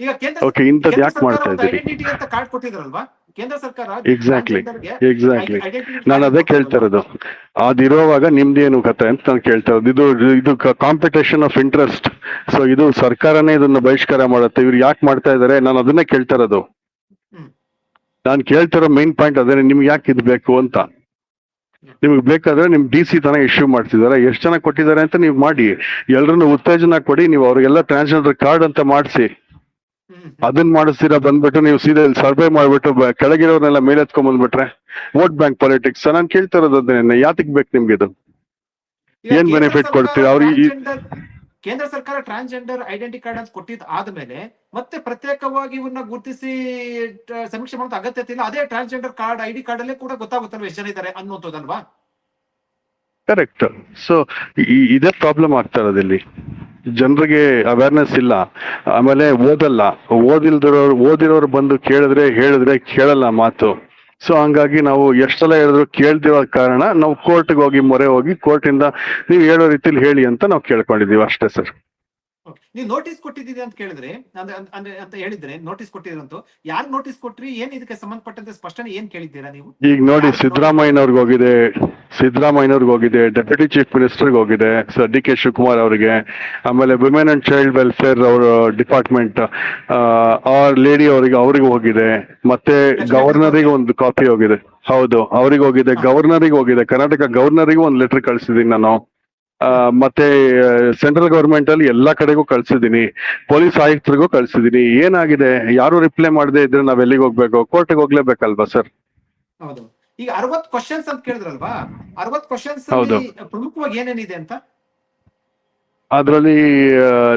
A: ಈಗ ಕೇಂದ್ರ
B: ಓಕೆ ಇಂಥದ್ದು ಯಾಕೆ ಮಾಡ್ತಾ ಇದ್ದೀರಿ?
A: ಅಂತ ಕಾರ್ಡ್ ಕೊಟ್ಟಿದ್ರಲ್ವಾ? ಕೇಂದ್ರ ಸರ್ಕಾರ.
B: ಎಕ್ಸಾಕ್ಟ್ಲಿ
A: identity
B: ನಾನು ಅದೇ ಕೇಳ್ತಾ ಇರೋದು ಅದಿರೋವಾಗ ನಿಮ್ದೇನು ಕತೆ ಅಂತ ನಾನು ಕೇಳ್ತಾ ಇರೋದು ಇದು ಇದು ಕಾಂಪಿಟೇಷನ್ ಆಫ್ ಇಂಟ್ರೆಸ್ಟ್ ಸೊ ಇದು ಸರ್ಕಾರನೇ ಇದನ್ನ ಬಹಿಷ್ಕಾರ ಮಾಡುತ್ತೆ. ಇವ್ರು ಯಾಕೆ ಮಾಡ್ತಾ ಇದಾರೆ? ನಾನು ಅದನ್ನೇ ಕೇಳ್ತಾ ಇರೋದು. ನಾನು ಕೇಳ್ತಿರೋ ಮೇನ್ ಪಾಯಿಂಟ್ ಅದೇ ನಿಮ್ಗೆ ಯಾಕೆ ಇದು ಬೇಕು ಅಂತ? ನಿಮ್ಗೆ ಬೇಕಾದ್ರೆ ನಿಮ್ ಡಿ ಸಿ ತನ ಇಶ್ಯೂ ಮಾಡ್ತಿದಾರೆ ಎಷ್ಟು ಜನ ಕೊಟ್ಟಿದ್ದಾರೆ ಅಂತ ನೀವು ಮಾಡಿ. ಎಲ್ರನ್ನು ಉತ್ತೇಜನ ಕೊಡಿ. ನೀವು ಅವ್ರಿಗೆಲ್ಲ ಟ್ರಾನ್ಸ್ಜೆಂಡರ್ ಕಾರ್ಡ್ ಅಂತ ಮಾಡಿಸಿ. ಅದನ್ನ ಮಾಡಿಸ್ತೀರಾ ಬಂದ್ಬಿಟ್ಟು ನೀವು ಸೀದಾ ಸರ್ವೆ ಮಾಡ್ಬಿಟ್ಟು ಕೆಳಗಿರೋನೆಲ್ಲ ಮೇಲೆ ಎತ್ಕೊಂಡ್ ಬಂದ್ಬಿಟ್ರೆ ವೋಟ್ ಬ್ಯಾಂಕ್ ಪಾಲಿಟಿಕ್ಸ್ ನಾನು ಕೇಳ್ತಾ ಇರೋದು ಅದನ್ನೇ ಯಾತಕ್ ಬೇಕು ನಿಮ್ಗೆ ಇದು? ಏನ್
A: ಬೆನಿಫಿಟ್
B: ಕೊಡ್ತೀರಾ? ಅವ್ರಿಗೆ
A: ಕೇಂದ್ರ ಸರ್ಕಾರ ಟ್ರಾನ್ಸ್ಜೆಂಡರ್ ಐಡೆಂಟಿ ಕಾರ್ಡ್ ಅಂತ ಕೊಟ್ಟಿದ್ ಆದ್ಮೇಲೆ ಮತ್ತೆ ಪ್ರತ್ಯೇಕವಾಗಿ ಇವನ್ನ ಗುರುತಿಸಿ ಸಮೀಕ್ಷೆ ಮಾಡೋ ಅಗತ್ಯ ಇಲ್ಲ. ಅದೇ ಟ್ರಾನ್ಸ್ಜೆಂಡರ್ ಕಾರ್ಡ್ ಐಡಿ ಕಾರ್ಡ್ ಅಲ್ಲೇ ಕೂಡ ಗೊತ್ತಾಗುತ್ತಲ್ವ ಎಷ್ಟು ಜನ ಇದ್ದಾರೆ ಅನ್ನುವಂಥದ್ದಲ್ವಾ?
B: ಕರೆಕ್ಟ್ ಸೊ ಇದೇ ಪ್ರಾಬ್ಲಮ್ ಆಗ್ತಾ ಇರೋದು ಇಲ್ಲಿ. ಜನರಿಗೆ ಅವೇರ್ನೆಸ್ ಇಲ್ಲ. ಆಮೇಲೆ ಓದಲ್ಲ. ಓದಿಲ್ದಿರೋರು, ಓದಿರೋರು ಬಂದು ಕೇಳಿದ್ರೆ ಹೇಳಿದ್ರೆ ಕೇಳಲ್ಲ ಮಾತು. ಸೊ ಹಂಗಾಗಿ ನಾವು ಎಷ್ಟೆಲ್ಲ ಹೇಳಿದ್ರು ಕೇಳ್ದಿರೋ ಕಾರಣ ನಾವು ಕೋರ್ಟ್ಗೆ ಹೋಗಿ ಮೊರೆ ಹೋಗಿ ಕೋರ್ಟಿಂದ ನೀವು ಹೇಳೋ ರೀತಿಲಿ ಹೇಳಿ ಅಂತ ನಾವು ಕೇಳ್ಕೊಂಡಿದ್ದೀವಿ ಅಷ್ಟೇ ಸರ್.
A: Okay. ನೀವು ನೋಟಿಸ್ ಕೊಟ್ಟಿದ್ದೀರಿ ಅಂತ ಕೇಳಿದ್ರೆ ಅಂದ್ರೆ ಅಂದ್ರೆ ಅಂತ ಹೇಳಿದ್ರೆ ನೋಟಿಸ್ ಕೊಟ್ಟಿದ್ರಂತೂ ಯಾರು ನೋಟಿಸ್ ಕೊಟ್ರಿ ಏನ್ ಇದಕ್ಕೆ ಸಂಬಂಧಪಟ್ಟಂತೆ ಸ್ಪಷ್ಟನೆ ಏನ್ ಕೇಳಿದ್ದೀರಾ ನೀವು?
B: ಈಗ ನೋಡಿ ಸಿದ್ದರಾಮಯ್ಯನವ್ರಿಗೆ ಹೋಗಿದೆ ಸಿದ್ದರಾಮಯ್ಯನವ್ರಿಗೆ ಹೋಗಿದೆ ಡೆಪ್ಯೂಟಿ ಚೀಫ್ ಮಿನಿಸ್ಟರ್ಗೆ ಹೋಗಿದೆ ಸರ್ ಡಿ ಕೆ ಶಿವಕುಮಾರ್ ಅವರಿಗೆ ಆಮೇಲೆ ವಿಮೆನ್ ಅಂಡ್ ಚೈಲ್ಡ್ ವೆಲ್ಫೇರ್ ಅವರ ಡಿಪಾರ್ಟ್ಮೆಂಟ್ ಆರ್ ಲೇಡಿ ಅವರಿಗೆ ಅವ್ರಿಗೆ ಹೋಗಿದೆ ಮತ್ತೆ ಗವರ್ನರಿಗೆ ಒಂದು ಕಾಪಿ ಹೋಗಿದೆ. ಹೌದು ಅವ್ರಿಗೆ ಹೋಗಿದೆ ಗವರ್ನರಿಗೆ ಹೋಗಿದೆ ಕರ್ನಾಟಕ ಗವರ್ನರಿಗೂ ಒಂದು ಲೆಟರ್ ಕಳಿಸಿದೀನಿ ನಾನು. ಮತ್ತೆ ಸೆಂಟ್ರಲ್ ಗವರ್ಮೆಂಟ್ ಅಲ್ಲಿ ಎಲ್ಲಾ ಕಡೆಗೂ ಕಳ್ಸಿದೀನಿ ಪೊಲೀಸ್ ಆಯುಕ್ತರಿಗೂ ಕಳ್ಸಿದೀನಿ ಏನಾಗಿದೆ? ಯಾರು ರಿಪ್ಲೈ ಮಾಡದೆ ಇದ್ರೆ ನಾವ್ ಎಲ್ಲಿಗೆ ಹೋಗ್ಬೇಕು? ಕೋರ್ಟ್ಗೆ ಹೋಗ್ಲೇಬೇಕಲ್ವಾ ಸರ್
A: ಹೌದು. ಈಗ ಅರವತ್ ಕ್ವಶನ್ಸ್ ಅಂತ ಕೇಳಿದ್ರಲ್ವಾ? ಅರವತ್ ಕ್ವಶನ್ಸ್
B: ಹೌದು.
A: ಪ್ರಮುಖವಾಗಿ ಏನೇನಿದೆ ಅಂತ?
B: ಅದರಲ್ಲಿ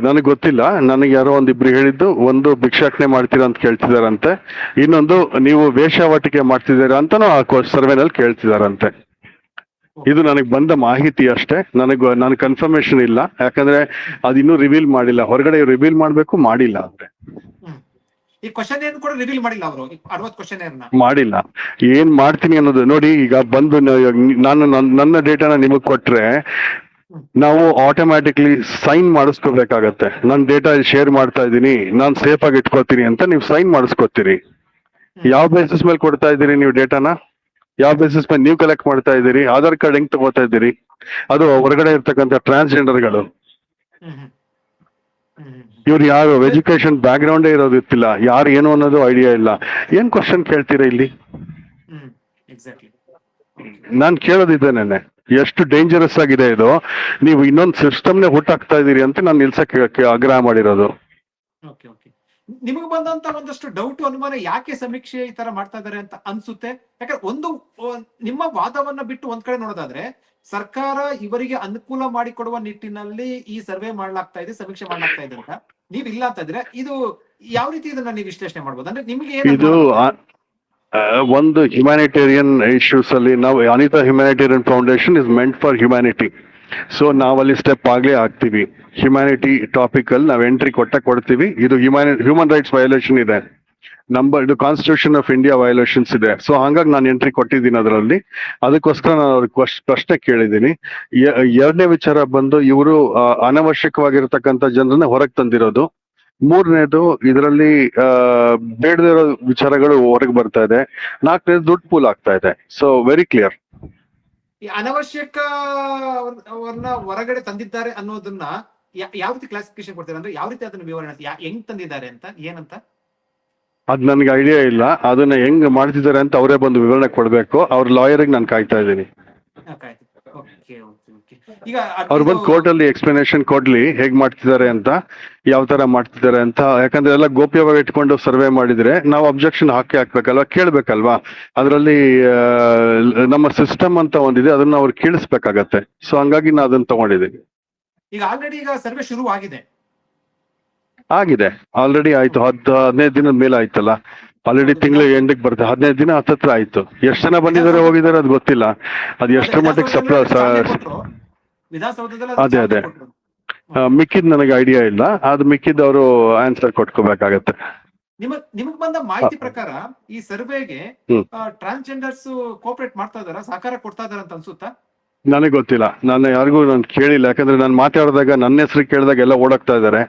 B: ನನಗೆ ಗೊತ್ತಿಲ್ಲ. ನನಗೆ ಯಾರೋ ಒಂದಿಬ್ರು ಹೇಳಿದ್ದು ಒಂದು ಭಿಕ್ಷಾಟನೆ ಮಾಡ್ತೀರಾ ಅಂತ ಕೇಳ್ತಿದಾರಂತೆ. ಇನ್ನೊಂದು ನೀವು ವೇಷಾವಟಿಕೆ ಮಾಡ್ತಿದ್ದೀರಾ ಅಂತಾನು ಆ ಸರ್ವೆನಲ್ಲಿ ಕೇಳ್ತಿದಾರಂತೆ. ಇದು ನನಗೆ ಬಂದ ಮಾಹಿತಿ ಅಷ್ಟೇ. ನನಗೆ ನನ್ ಕನ್ಫರ್ಮೇಶನ್ ಇಲ್ಲ. ಯಾಕಂದ್ರೆ ಅದಿನ್ನೂ ರಿವೀಲ್ ಮಾಡಿಲ್ಲ. ಹೊರಗಡೆ ರಿವೀಲ್ ಮಾಡ್ಬೇಕು ಮಾಡಿಲ್ಲ ಅಂದ್ರೆ
A: ಈ ಕ್ವಶನ್ ಏನು ಕೂಡ ರಿವೀಲ್ ಮಾಡಿಲ್ಲ ಅವರು. ಅರವತ್ತು ಕ್ವಶನ್
B: ಮಾಡಿಲ್ಲ. ಏನ್ ಮಾಡ್ತೀನಿ ಅನ್ನೋದು ನೋಡಿ ಈಗ ಬಂದು ನಾನು ನನ್- ನನ್ನ ಡೇಟಾನ ನಿಮಗೆ ಕೊಟ್ರೆ ನಾವು ಆಟೋಮ್ಯಾಟಿಕ್ಲಿ ಸೈನ್ ಮಾಡಿಸ್ಕೋಬೇಕಾಗತ್ತೆ. ನನ್ನ ಡೇಟಾ ಶೇರ್ ಮಾಡ್ತಾ ಇದ್ದೀನಿ. ನಾನು ಸೇಫ್ ಆಗಿ ಇಟ್ಕೋತೀನಿ ಅಂತ ನೀವು ಸೈನ್ ಮಾಡಿಸ್ಕೋತೀರಿ. ಯಾವ ಬೇಸಿಸ್ ಮೇಲೆ ಕೊಡ್ತಾ ಇದ್ದೀರಿ ನೀವು ಡೇಟಾನ ಯಾವ ಬೇಸಿಸ್ ಮೇಲೆ ನೀವು ಕಲೆಕ್ಟ್ ಮಾಡ್ತಾ ಇದ್ದೀರಿ? ಆಧಾರ್ ಕಾರ್ಡ್ ಹೆಂಗ್ ತಗೋತಾ ಇದ್ದೀರಿ? ಅದು ಹೊರಗಡೆ ಇರ್ತಕ್ಕಂಥ ಟ್ರಾನ್ಸ್ಜೆಂಡರ್ಗಳು. ಇವ್ರು ಯಾರು? ಎಜುಕೇಶನ್ ಬ್ಯಾಕ್ ಗ್ರೌಂಡೇ ಇರೋದಿತ್ತಿಲ್ಲ. ಯಾರು ಏನು ಅನ್ನೋದು ಐಡಿಯಾ ಇಲ್ಲ. ಏನ್ ಕ್ವಶನ್ ಕೇಳ್ತೀರಾ ಇಲ್ಲಿ? ನಾನು ಕೇಳೋದಿದ್ದೆ ನೆನ್ನೆ. ಎಷ್ಟು ಡೇಂಜರಸ್ ಆಗಿದೆ ಇದು. ನೀವು ಇನ್ನೊಂದು ಸಿಸ್ಟಮ್ನೇ ಹುಟ್ಟಾಕ್ತಾ ಇದ್ದೀರಿ ಅಂತ ನಾನು ನಿಲ್ಸಕ್ಕೆ ಆಗ್ರಹ ಮಾಡಿರೋದು.
A: ನಿಮಗೆ ಬಂದಂತ ಒಂದಷ್ಟು ಡೌಟ್ ಅನುಮಾನ ಯಾಕೆ ಸಮೀಕ್ಷೆ ಈ ತರ ಮಾಡ್ತಾ ಇದಾರೆ ಅಂತ ಅನ್ಸುತ್ತೆ? ಯಾಕಂದ್ರೆ ಒಂದು ನಿಮ್ಮ ವಾದವನ್ನ ಬಿಟ್ಟು ಒಂದ್ ಕಡೆ ನೋಡೋದಾದ್ರೆ ಸರ್ಕಾರ ಇವರಿಗೆ ಅನುಕೂಲ ಮಾಡಿಕೊಡುವ ನಿಟ್ಟಿನಲ್ಲಿ ಈ ಸರ್ವೆ ಮಾಡ್ಲಾಗ್ತಾ ಇದೆ ಸಮೀಕ್ಷೆ ಮಾಡ್ಲಾಗ್ತಾ ಇದೆ ಅಂತ. ನೀವ್ ಇಲ್ಲ ಅಂತ ಇದ್ರೆ ಇದು ಯಾವ ರೀತಿ ಇದನ್ನ ನೀವು ವಿಶ್ಲೇಷಣೆ ಮಾಡ್ಬೋದು? ಅಂದ್ರೆ ನಿಮಗೆ
B: ಇದು ಒಂದು ಹ್ಯುಮ್ಯಾನಿಟೇರಿಯನ್ ಇಶ್ಯೂಸ್ ಅಲ್ಲಿ ನಾವು Anita humanitarian foundation is meant for humanity so ನಾವಲ್ಲಿ ಸ್ಟೆಪ್ ಆಗ್ಲೇ ಆಗ್ತೀವಿ. ಹ್ಯುಮ್ಯಾನಿಟಿ ಟಾಪಿಕ್ ಅಲ್ಲಿ ನಾವು ಎಂಟ್ರಿ ಕೊಟ್ಟ ಕೊಡ್ತೀವಿ. ಇದು ಹ್ಯೂಮ್ಯಾನಿ ಹ್ಯೂಮನ್ ರೈಟ್ಸ್ ವಯೋಲೇಷನ್ ಇದೆ. ನಂಬರ್ ಇದು ಕಾನ್ಸ್ಟಿಟ್ಯೂಷನ್ ಆಫ್ ಇಂಡಿಯಾ ವಯೋಲೇಷನ್ಸ್ ಇದೆ. ಸೊ ಹಂಗಾಗಿ ನಾನು ಎಂಟ್ರಿ ಕೊಟ್ಟಿದ್ದೀನಿ ಅದರಲ್ಲಿ. ಅದಕ್ಕೋಸ್ಕರ ನಾನು ಅವ್ರಿಗೆ ಪ್ರಶ್ನೆ ಕೇಳಿದ್ದೀನಿ. ಎರಡನೇ ವಿಚಾರ ಬಂದು ಇವರು ಅನವಶ್ಯಕವಾಗಿರ್ತಕ್ಕಂಥ ಜನರನ್ನ ಹೊರಗೆ ತಂದಿರೋದು. ಮೂರನೇದು ಇದರಲ್ಲಿ ಬೇಡದಿರೋ ವಿಚಾರಗಳು ಹೊರಗೆ ಬರ್ತಾ ಇದೆ. ನಾಲ್ಕನೇದು ದುಡ್ಡು ಪೂಲ್ ಆಗ್ತಾ ಇದೆ. ಸೊ ವೆರಿ ಕ್ಲಿಯರ್
A: ಈ ಅನವಶ್ಯಕ ಹೊರಗಡೆ ತಂದಿದ್ದಾರೆ ಅನ್ನೋದನ್ನ ಯಾವ ರೀತಿ ಕ್ಲಾಸಿಫಿಕೇಶನ್ ಕೊಡ್ತಾರೆ? ಅಂದ್ರೆ ಯಾವ ರೀತಿ ಅದನ್ನ ವಿವರಣೆ ಹೆಂಗ್ ತಂದಿದ್ದಾರೆ ಅಂತ? ಏನಂತ?
B: ಅದ್ ನನ್ಗೆ ಐಡಿಯಾ ಇಲ್ಲ. ಅದನ್ನ ಹೆಂಗ್ ಮಾಡ್ತಿದ್ದಾರೆ ಅಂತ ಅವರೇ ಬಂದು ವಿವರಣೆ ಕೊಡ್ಬೇಕು. ಅವ್ರ ಲಾಯರ್ ನಾನು ಕಾಯ್ತಾ ಇದ್ದೀನಿ.
A: ಈಗ
B: ಅವ್ರು ಬಂದು ಕೋರ್ಟ್ ಅಲ್ಲಿ ಎಕ್ಸ್ಪ್ಲನೇಷನ್ ಕೊಡ್ಲಿ ಹೇಗ್ ಮಾಡ್ತಿದ್ದಾರೆ ಅಂತ ಯಾವ ತರ ಮಾಡ್ತಿದ್ದಾರೆ ಅಂತ. ಯಾಕಂದ್ರೆ ಎಲ್ಲ ಗೋಪ್ಯವಾಗಿ ಇಟ್ಕೊಂಡು ಸರ್ವೆ ಮಾಡಿದ್ರೆ ನಾವು ಅಬ್ಜೆಕ್ಷನ್ ಹಾಕಿ ಹಾಕ್ಬೇಕಲ್ವಾ? ಕೇಳ್ಬೇಕಲ್ವಾ? ಅದರಲ್ಲಿ ನಮ್ಮ ಸಿಸ್ಟಮ್ ಅಂತ ಒಂದಿದೆ ಅದನ್ನ ಅವ್ರು ಕೇಳಿಸ್ಬೇಕಾಗತ್ತೆ. ಸೊ ಹಂಗಾಗಿ ನಾ ಅದನ್ನ ತಗೊಂಡಿದ್ದೀನಿ.
A: ಈಗ ಆಲ್ರೆಡಿ ಈಗ ಸರ್ವೆ ಶುರು ಆಗಿದೆ.
B: ಆಗಿದೆ ಆಲ್ರೆಡಿ ಆಯ್ತು. ಹತ್ತು ಹದಿನೈದು ದಿನದ ಮೇಲೆ ಆಯ್ತಲ್ಲ. ಆಲ್ರೆಡಿ ತಿಂಗಳು ಎಂಡಕ್ಕೆ ಬರುತ್ತೆ. ಹದಿನೈದು ದಿನ ಹತ್ತತ್ರ ಆಯ್ತು. ಎಷ್ಟು ಜನ ಬಂದಿದ್ದಾರೆ ಹೋಗಿದ್ದಾರೆ ಅದು ಗೊತ್ತಿಲ್ಲ. ಅದು ಎಷ್ಟರ ಮಟ್ಟಿಗೆ ಸಪ್ಲ ಅದೇ, ಅದೇ. ಮಿಕ್ಕಿದ್ ನನಗೆ ಐಡಿಯಾ ಇಲ್ಲ. ಅದು ಮಿಕ್ಕಿದ್ ಅವರು ಆನ್ಸರ್ ಕೊಟ್ಕೋಬೇಕಾಗತ್ತೆ.
A: ನಿಮಗ್ ಬಂದ ಮಾಹಿತಿ ಪ್ರಕಾರ ಈ ಸರ್ವೆಗೆ. ಟ್ರಾನ್ಸ್ಜೆಂಡರ್ಸ್ ಕೋಪರೇಟ್ ಮಾಡ್ತಾ ಇದಾರ ಸಹಕಾರ ಕೊಡ್ತಾ ಇದಾರ ಅಂತ ಅನ್ಸುತ್ತಾ?
B: ನನಗೆ ಗೊತ್ತಿಲ್ಲ. ನಾನು ಯಾರಿಗೂ ನಾನು ಕೇಳಿಲ್ಲ. ಯಾಕಂದ್ರೆ ನಾನು ಮಾತಾಡಿದಾಗ ನನ್ನ ಹೆಸರು ಕೇಳಿದಾಗ ಎಲ್ಲ ಓಡಾಕ್ತಾ ಇದ್ದಾರೆ.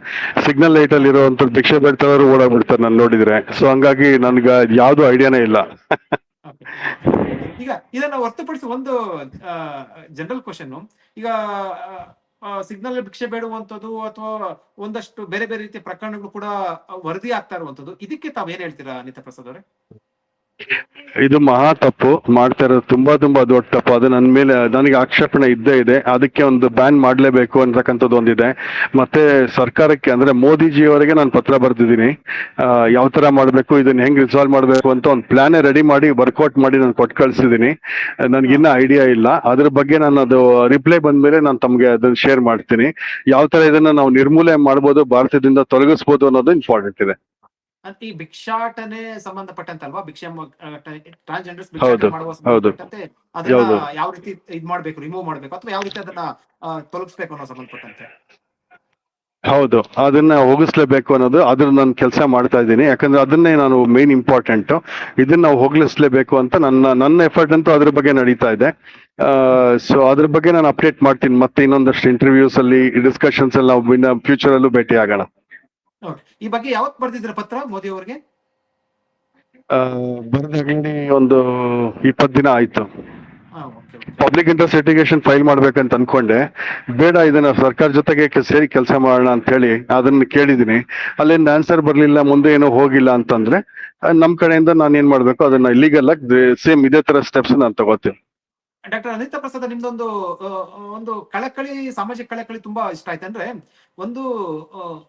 B: ಸಿಗ್ನಲ್ ಲೈಟ್ ಅಲ್ಲಿ ಇರುವಂತ ಭಿಕ್ಷೆ ಬೇಡ್ತಾವ್ರು ಓಡಾಗ್ಬಿಡ್ತಾರೆ ನಾನು ನೋಡಿದ್ರೆ. ಸೊ ಹಂಗಾಗಿ ನನ್ಗೆ ಯಾವ್ದು ಐಡಿಯಾನೇ ಇಲ್ಲ.
A: ಈಗ ಇದನ್ನ ಹೊರತುಪಡಿಸಿ ಒಂದು ಜನರಲ್ ಕ್ವಶನ್ ಈಗ ಸಿಗ್ನಲ್ ಭಿಕ್ಷೆ ಬೇಡುವಂತದ್ದು ಅಥವಾ ಒಂದಷ್ಟು ಬೇರೆ ಬೇರೆ ರೀತಿಯ ಪ್ರಕರಣಗಳು ಕೂಡ ವರದಿ ಆಗ್ತಾ ಇರುವಂತದ್ದು ಇದಕ್ಕೆ ತಾವೇನ್ ಹೇಳ್ತೀರಾ ಅನಿತಾ ಪ್ರಸಾದ್ ಅವರೇ?
B: ಇದು ಮಹಾ ತಪ್ಪು. ಮಾಡ್ತಾ ಇರೋದು ತುಂಬಾ ತುಂಬಾ ದೊಡ್ಡ ತಪ್ಪು. ಅದು ನನ್ನ ಮೇಲೆ, ನನಗೆ ಆಕ್ಷೇಪಣೆ ಇದ್ದೇ ಇದೆ. ಅದಕ್ಕೆ ಒಂದು ಬ್ಯಾನ್ ಮಾಡಲೇಬೇಕು ಅಂತಕ್ಕಂಥದ್ದು ಒಂದಿದೆ. ಮತ್ತೆ ಸರ್ಕಾರಕ್ಕೆ, ಅಂದ್ರೆ ಮೋದಿಜಿ ಅವರಿಗೆ ನಾನು ಪತ್ರ ಬರೆದಿದ್ದೀನಿ. ಯಾವ ತರ ಮಾಡಬೇಕು, ಇದನ್ನ ಹೆಂಗ್ ರಿಸಾಲ್ವ್ ಮಾಡಬೇಕು ಅಂತ ಒಂದು ಪ್ಲಾನ್ ರೆಡಿ ಮಾಡಿ ವರ್ಕೌಟ್ ಮಾಡಿ ನಾನು ಕೊಟ್ಟು ನನಗೆ ಇನ್ನ ಐಡಿಯಾ ಇಲ್ಲ. ಅದ್ರ ಬಗ್ಗೆ ನಾನು ಅದು ರಿಪ್ಲೈ ಬಂದ್ಮೇಲೆ ನಾನು ತಮಗೆ ಅದನ್ನ ಶೇರ್ ಮಾಡ್ತೀನಿ. ಯಾವ ತರ ಇದನ್ನ ನಾವು ನಿರ್ಮೂಲನೆ ಮಾಡ್ಬೋದು, ಭಾರತದಿಂದ ತೊಲಗಿಸ್ಬೋದು ಅನ್ನೋದು ಇಂಪಾರ್ಟೆಂಟ್ ಇದೆ.
A: ಅಂತ ಈ ಭಿಕ್ಷಾಟನೆ ಸಂಬಂಧಪಟ್ಟಂತಲ್ವಾ? ಭಿಕ್ಷೆ ಟ್ರಾನ್ಸ್ಜೆಂಡರ್ಸ್
B: ಹೌದು,
A: ಭಿಕ್ಷಾಟನೆ ಮಾಡುವ ಸಂಬಂಧಪಟ್ಟಂತೆ ಅದನ್ನ ಯಾವ ರೀತಿ ಇದ್ ಮಾಡ್ಬೇಕು ರಿಮೂವ್ ಮಾಡ್ಬೇಕು ಅಥವಾ ಯಾವ ರೀತಿ ಅದನ್ನ ತೊಲಗಿಸ್ಬೇಕು ಅನ್ನೋ ಸಂಬಂಧಪಟ್ಟಂತೆ?
B: ಹೌದು ಅದನ್ನ ಹೋಗಿಸ್ಲೇಬೇಕು ಅನ್ನೋದು ಅದ್ರ ನಾನು ಕೆಲಸ ಮಾಡ್ತಾ ಇದ್ದೀನಿ. ಯಾಕಂದ್ರೆ ಅದನ್ನೇ ನಾನು ಮೇನ್ ಇಂಪಾರ್ಟೆಂಟ್ ಇದನ್ನ ನಾವು ಹೋಗ್ಲಿಸ್ಲೇಬೇಕು ಅಂತ ನನ್ನ ನನ್ನ ಎಫರ್ಟ್ ಅಂತೂ ಅದ್ರ ಬಗ್ಗೆ ನಡೀತಾ ಇದೆ. ಸೊ ಅದ್ರ ಬಗ್ಗೆ ನಾನು ಅಪ್ಡೇಟ್ ಮಾಡ್ತೀನಿ. ಮತ್ತೆ ಇನ್ನೊಂದಷ್ಟು ಇಂಟರ್ವ್ಯೂಸ್ ಅಲ್ಲಿ ಡಿಸ್ಕಷನ್ಸ್ ಎಲ್ಲ ನಾವು ಫ್ಯೂಚರ್ ಅಲ್ಲೂ ಭೇಟಿ ಆಗೋಣ.
A: ಈ ಬಗ್ಗೆ ಯಾವತ್ ಬರ್ದಿದ್ರ ಪತ್ರ ಮೋದಿ ಅವರಿಗೆ?
B: ಬರದಾಗಲಿ ಒಂದು ಇಪ್ಪತ್ತು ದಿನ ಆಯ್ತು. ಪಬ್ಲಿಕ್ ಇಂಟ್ರೆಸ್ಟ್ ಲಿಟಿಗೇಷನ್ ಫೈಲ್ ಮಾಡ್ಬೇಕಂತ ಅನ್ಕೊಂಡೆ. ಬೇಡ ಇದನ್ನ ಸರ್ಕಾರ ಜೊತೆಗೆ ಸೇರಿ ಕೆಲಸ ಮಾಡೋಣ ಅಂತ ಹೇಳಿ ಅದನ್ನ ಕೇಳಿದೀನಿ ಅಲ್ಲೇನ್ ಆನ್ಸರ್ ಬರ್ಲಿಲ್ಲ ಮುಂದೆ ಏನೋ ಹೋಗಿಲ್ಲ ಅಂತಂದ್ರೆ ನಮ್ ಕಡೆಯಿಂದ ನಾನು ಏನ್ ಮಾಡ್ಬೇಕು ಅದನ್ನ ಇಲ್ಲಿಗೆಲ್ಲ ಸೇಮ್ ಇದೇ ತರ ಸ್ಟೆಪ್ಸ್ ನಾನು ತಗೋತೀನಿ.
A: ಡಾಕ್ಟರ್ ಅನಿತಾ ಪ್ರಸಾದ್ ನಿಮ್ದೊಂದು ಒಂದು ಕಳಕಳಿ ಸಾಮಾಜಿಕ ಕಳಕಳಿ ತುಂಬಾ ಇಷ್ಟ ಆಯ್ತು. ಅಂದ್ರೆ ಒಂದು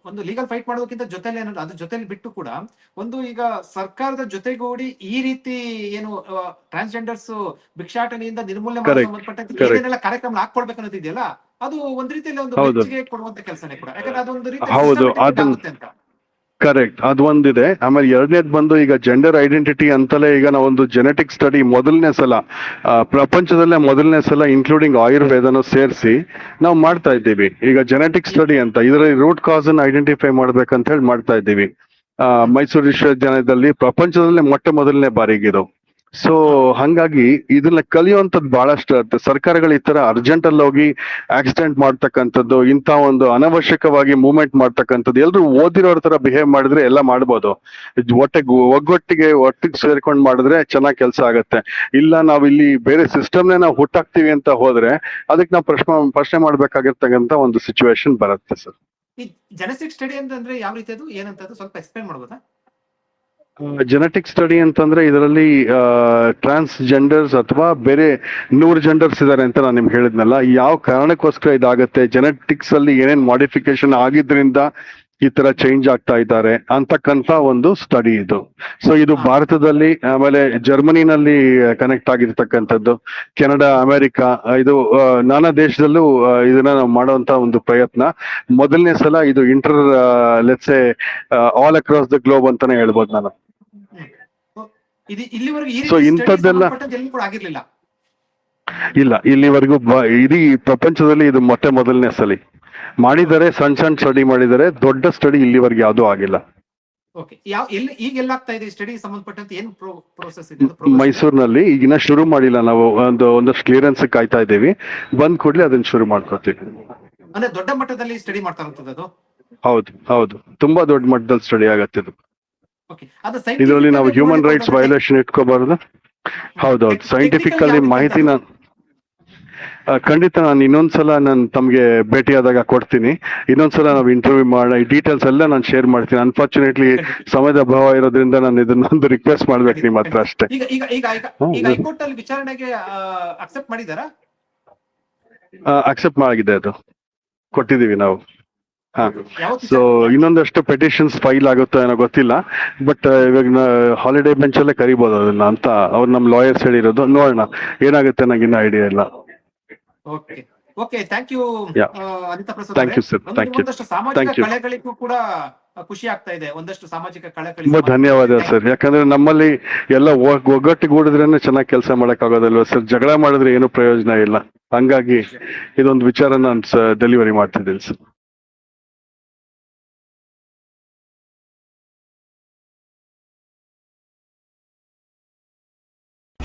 A: ಒಂದು ಲೀಗಲ್ ಫೈಟ್ ಮಾಡೋದಕ್ಕಿಂತ ಜೊತೆಲಿ ಏನಂದ್ರೆ ಅದ್ರ ಜೊತೆಲಿ ಬಿಟ್ಟು ಕೂಡ ಒಂದು ಈಗ ಸರ್ಕಾರದ ಜೊತೆಗೂಡಿ ಈ ರೀತಿ ಏನು ಟ್ರಾನ್ಸ್ಜೆಂಡರ್ಸ್ ಭಿಕ್ಷಾಟನೆಯಿಂದ ನಿರ್ಮೂಲನೆ ಮಾಡೋ
B: Correct.
A: ಸಂಬಂಧಪಟ್ಟಂತೆ
B: Correct.
A: ಏನೇನೆಲ್ಲ ಕಾರ್ಯಕ್ರಮ ಹಾಕೊಳ್ಬೇಕು ಅನ್ನೋದಿದೆಯಲ್ಲ ಅದು ಒಂದ್ ರೀತಿಯಲ್ಲಿ ಒಂದು ಕೊಡುವಂತ ಕೆಲಸನೇ ಕೂಡ. ಯಾಕಂದ್ರೆ ಅದೊಂದು ರೀತಿ ಅಂತ.
B: ಕರೆಕ್ಟ್ ಅದು ಒಂದಿದೆ. ಆಮೇಲೆ ಎರಡನೇದು ಬಂದು ಈಗ ಜೆಂಡರ್ ಐಡೆಂಟಿಟಿ ಅಂತಲೇ ಈಗ ನಾವೊಂದು ಜೆನೆಟಿಕ್ ಸ್ಟಡಿ ಮೊದಲನೇ ಸಲ ಪ್ರಪಂಚದಲ್ಲೇ ಮೊದಲನೇ ಸಲ ಇನ್ಕ್ಲೂಡಿಂಗ್ ಆಯುರ್ವೇದನ ಸೇರಿಸಿ ನಾವು ಮಾಡ್ತಾ ಇದ್ದೀವಿ. ಈಗ ಜೆನೆಟಿಕ್ ಸ್ಟಡಿ ಅಂತ, ಇದರಲ್ಲಿ ರೂಟ್ ಕಾಸ್ ಅನ್ನು ಐಡೆಂಟಿಫೈ ಮಾಡ್ಬೇಕಂತ ಹೇಳಿ ಮಾಡ್ತಾ ಇದ್ದೀವಿ. ಮೈಸೂರು ವಿಶ್ವವಿದ್ಯಾಲಯದಲ್ಲಿ ಪ್ರಪಂಚದಲ್ಲೇ ಮೊಟ್ಟ ಮೊದಲನೇ ಬಾರಿಗಿದು ಸೊ ಹಂಗಾಗಿ ಇದನ್ನ ಕಲಿಯುವಂತದ್ ಬಹಳಷ್ಟು. ಸರ್ಕಾರಗಳು ಈ ತರ ಅರ್ಜೆಂಟ್ ಅಲ್ಲಿ ಹೋಗಿ ಆಕ್ಸಿಡೆಂಟ್ ಮಾಡ್ತಕ್ಕಂಥದ್ದು, ಇಂಥ ಒಂದು ಅನವಶ್ಯಕವಾಗಿ ಮೂವ್ಮೆಂಟ್ ಮಾಡ್ತಕ್ಕಂಥದ್ದು, ಎಲ್ರು ಓದಿರೋರ್ ತರ ಬಿಹೇವ್ ಮಾಡಿದ್ರೆ ಎಲ್ಲ ಮಾಡ್ಬೋದು. ಒಟ್ಟೆ ಒಟ್ಟಿಗೆ ಒಗ್ಗಟ್ಟಿಗೆ ಒಟ್ಟಿಗೆ ಸೇರ್ಕೊಂಡ್ ಮಾಡಿದ್ರೆ ಚೆನ್ನಾಗಿ ಕೆಲಸ ಆಗತ್ತೆ. ಇಲ್ಲ ನಾವ್ ಇಲ್ಲಿ ಬೇರೆ ಸಿಸ್ಟಮ್ನೇ ನಾವು ಹುಟ್ಟಾಕ್ತಿವಿ ಅಂತ ಹೋದ್ರೆ ಅದಕ್ಕೆ ನಾವು ಪ್ರಶ್ನೆ ಪ್ರಶ್ನೆ ಮಾಡ್ಬೇಕಾಗಿರ್ತಕ್ಕಂಥ ಒಂದು ಸಿಚುವೇಶನ್ ಬರುತ್ತೆ ಸರ್.
A: ಸ್ಟಡಿ ಅಂತಂದ್ರೆ ಯಾವ ರೀತಿ ಅದು? ಏನಂತ ಸ್ವಲ್ಪ ಎಕ್ಸ್ಪ್ಲೈನ್ ಮಾಡ್ಬೋದಾ?
B: ಜೆನೆಟಿಕ್ ಸ್ಟಡಿ ಅಂತಂದ್ರೆ ಇದರಲ್ಲಿ ಟ್ರಾನ್ಸ್ ಜೆಂಡರ್ಸ್ ಅಥವಾ ಬೇರೆ ನೂರು ಜೆಂಡರ್ಸ್ ಇದಾರೆ ಅಂತ ನಾನು ನಿಮ್ಗೆ ಹೇಳಿದ್ನಲ್ಲ ಯಾವ ಕಾರಣಕ್ಕೋಸ್ಕರ ಇದಾಗತ್ತೆ? ಜೆನೆಟಿಕ್ಸ್ ಅಲ್ಲಿ ಏನೇನ್ ಮಾಡಿಫಿಕೇಶನ್ ಆಗಿದ್ರಿಂದ ಈ ತರ ಚೇಂಜ್ ಆಗ್ತಾ ಇದ್ದಾರೆ ಅಂತಕ್ಕಂತ ಒಂದು ಸ್ಟಡಿ ಇದು. ಸೊ ಇದು ಭಾರತದಲ್ಲಿ ಆಮೇಲೆ ಜರ್ಮನಿನಲ್ಲಿ ಕನೆಕ್ಟ್ ಆಗಿರ್ತಕ್ಕಂಥದ್ದು ಕೆನಡಾ ಅಮೆರಿಕ ಇದು ನಾನಾ ದೇಶದಲ್ಲೂ ಇದನ್ನ ನಾವು ಮಾಡುವಂತ ಒಂದು ಪ್ರಯತ್ನ. ಮೊದಲನೇ ಸಲ ಇದು ಇಂಟರ್ ಲೆಟ್ಸೆ ಆಲ್ ಅಕ್ರಾಸ್ ದ ಗ್ಲೋಬ್ ಅಂತಾನೆ ಹೇಳ್ಬೋದು ನಾನು.
A: ಸೊ
B: ಇಂಥದ್ದೆಲ್ಲ- ಇಲ್ಲ ಇಲ್ಲಿವರೆಗೂ ಇಡೀ ಪ್ರಪಂಚದಲ್ಲಿ ಇದು ಮೊಟ್ಟೆ ಮೊದಲನೇ ಸಲಿ. ಮಾಡಿದ್ದಾರೆ ಸಣ್ಣ ಸಣ್ಣ ಸ್ಟಡಿ ಮಾಡಿದರೆ ದೊಡ್ಡ ಸ್ಟಡಿ ಇಲ್ಲಿವರೆಗೆ ಯಾವುದೂ ಆಗಿಲ್ಲ.
A: ಓಕೆ ಯಾವ ಎಲ್ಲಿ ಈಗ ಎಲ್ಲಾಗ್ತಾ ಇದೆ ಸ್ಟಡಿ ಸಂಬಂಧಪಟ್ಟಂತೆ ಏನ್ ಪ್ರೋಸೆಸ್ ಇದೆ?
B: ಮೈಸೂರಿನಲ್ಲಿ ಈಗಿನ ಶುರು ಮಾಡಿಲ್ಲ ನಾವು ಒಂದು ಒಂದಷ್ಟು ಕ್ಲಿಯರೆನ್ಸ್ ಕಾಯ್ತಾ ಇದ್ದೀವಿ. ಬಂದ್ ಕೂಡಲೇ ಅದನ್ನ ಶುರು ಮಾಡ್ಕೊತೀವಿ.
A: ಅಂದ್ರೆ ದೊಡ್ಡ ಮಟ್ಟದಲ್ಲಿ ಸ್ಟಡಿ ಮಾಡ್ತಾ ಅದು?
B: ಹೌದು ಹೌದು. ತುಂಬಾ ದೊಡ್ಡ ಮಟ್ಟದಲ್ಲಿ ಸ್ಟಡಿ ಆಗತ್ತೆ ಇದು ಇದರಲ್ಲಿ ನಾವು ಹ್ಯೂಮನ್ ರೈಟ್ಸ್ ವಯೋಲೇಷನ್ ಇಟ್ಕೋಬಾರ್ದು. ಹೌದೌದು.
A: ಅಲ್ಲಿ
B: ಸೈಂಟಿಫಿಕಲಿ
A: technically ಯಾವ
B: ಮಾಹಿತಿ
A: ರೀತಿ
B: ನಾನು ಆ, ಖಂಡಿತ ನಾನು ಇನ್ನೊಂದ್ಸಲ ನಾನು ತಮಗೆ ಭೇಟಿಯಾದಾಗ ಕೊಡ್ತೀನಿ. ಇನ್ನೊಂದ್ಸಲ ನಾವು ಇಂಟರ್ವ್ಯೂ ಮಾಡೋಣ ಈ ಡೀಟೇಲ್ಸ್ ಎಲ್ಲ ನಾನು ಶೇರ್ ಮಾಡ್ತೀನಿ. ಅನ್ಫಾರ್ಚುನೇಟ್ಲಿ ಸಮಯದ ಅಭಾವ ಇರೋದ್ರಿಂದ ನಾನು ಇದನ್ನ ಒಂದು ರಿಕ್ವೆಸ್ಟ್ ಮಾಡ್ಬೇಕು ನಿಮ್ಮ ಹತ್ರ ಅಷ್ಟೇ.
A: ಅಕ್ಸೆಪ್ಟ್
B: ಮಾಡಿದೆ ಅದು. ಕೊಟ್ಟಿದೀವಿ ನಾವು. ಹಾ. ಸೊ ಇನ್ನೊಂದಷ್ಟು ಪೆಟಿಷನ್ಸ್ ಫೈಲ್ ಆಗುತ್ತೋ ಏನೋ ಗೊತ್ತಿಲ್ಲ. ಬಟ್ ಇವಾಗ ಹಾಲಿಡೇ ಬೆಂಚ್ ಅಲ್ಲೇ ಕರಿಬೋದು ಅದನ್ನ ಅಂತ ಅವ್ರು ನಮ್ಮ ಲಾಯರ್ಸ್ ಹೇಳಿರೋದು. ನೋಡೋಣ. ಏನಾಗುತ್ತೆ ನನಗಿನ್ನ ಇನ್ನೂ ಐಡಿಯಾ ಇಲ್ಲ.
A: Okay okay thank you. Anita Prasad
B: thank you
A: sir
B: thank you
A: ಒಂದಷ್ಟು ಸಾಮಾಜಿಕ ಕಳೆಗಳಿಗೂ ಕೂಡ ಖುಷಿ ಆಗ್ತಾ ಇದೆ. ಒಂದಷ್ಟು ಸಾಮಾಜಿಕ ಕಳೆಗಳು
B: ತುಂಬಾ ಧನ್ಯವಾದ ಸರ್ ಯಾಕಂದ್ರೆ ನಮ್ಮಲ್ಲಿ ಎಲ್ಲ ಒಗ್- ಒಗ್ಗಟ್ಟಿಗೂಡಿದ್ರೇನೆ ಚೆನ್ನಾಗಿ ಕೆಲಸ ಮಾಡಕ್ ಆಗೋದಲ್ವಾ ಸರ್ ಜಗಳ ಮಾಡಿದ್ರೆ ಏನು ಪ್ರಯೋಜನ ಇಲ್ಲ. ಹಂಗಾಗಿ ಇದೊಂದು ವಿಚಾರ ನಾನು ಡೆಲಿವರಿ ಮಾಡ್ತಿದ್ದೀನಿ ಸರ್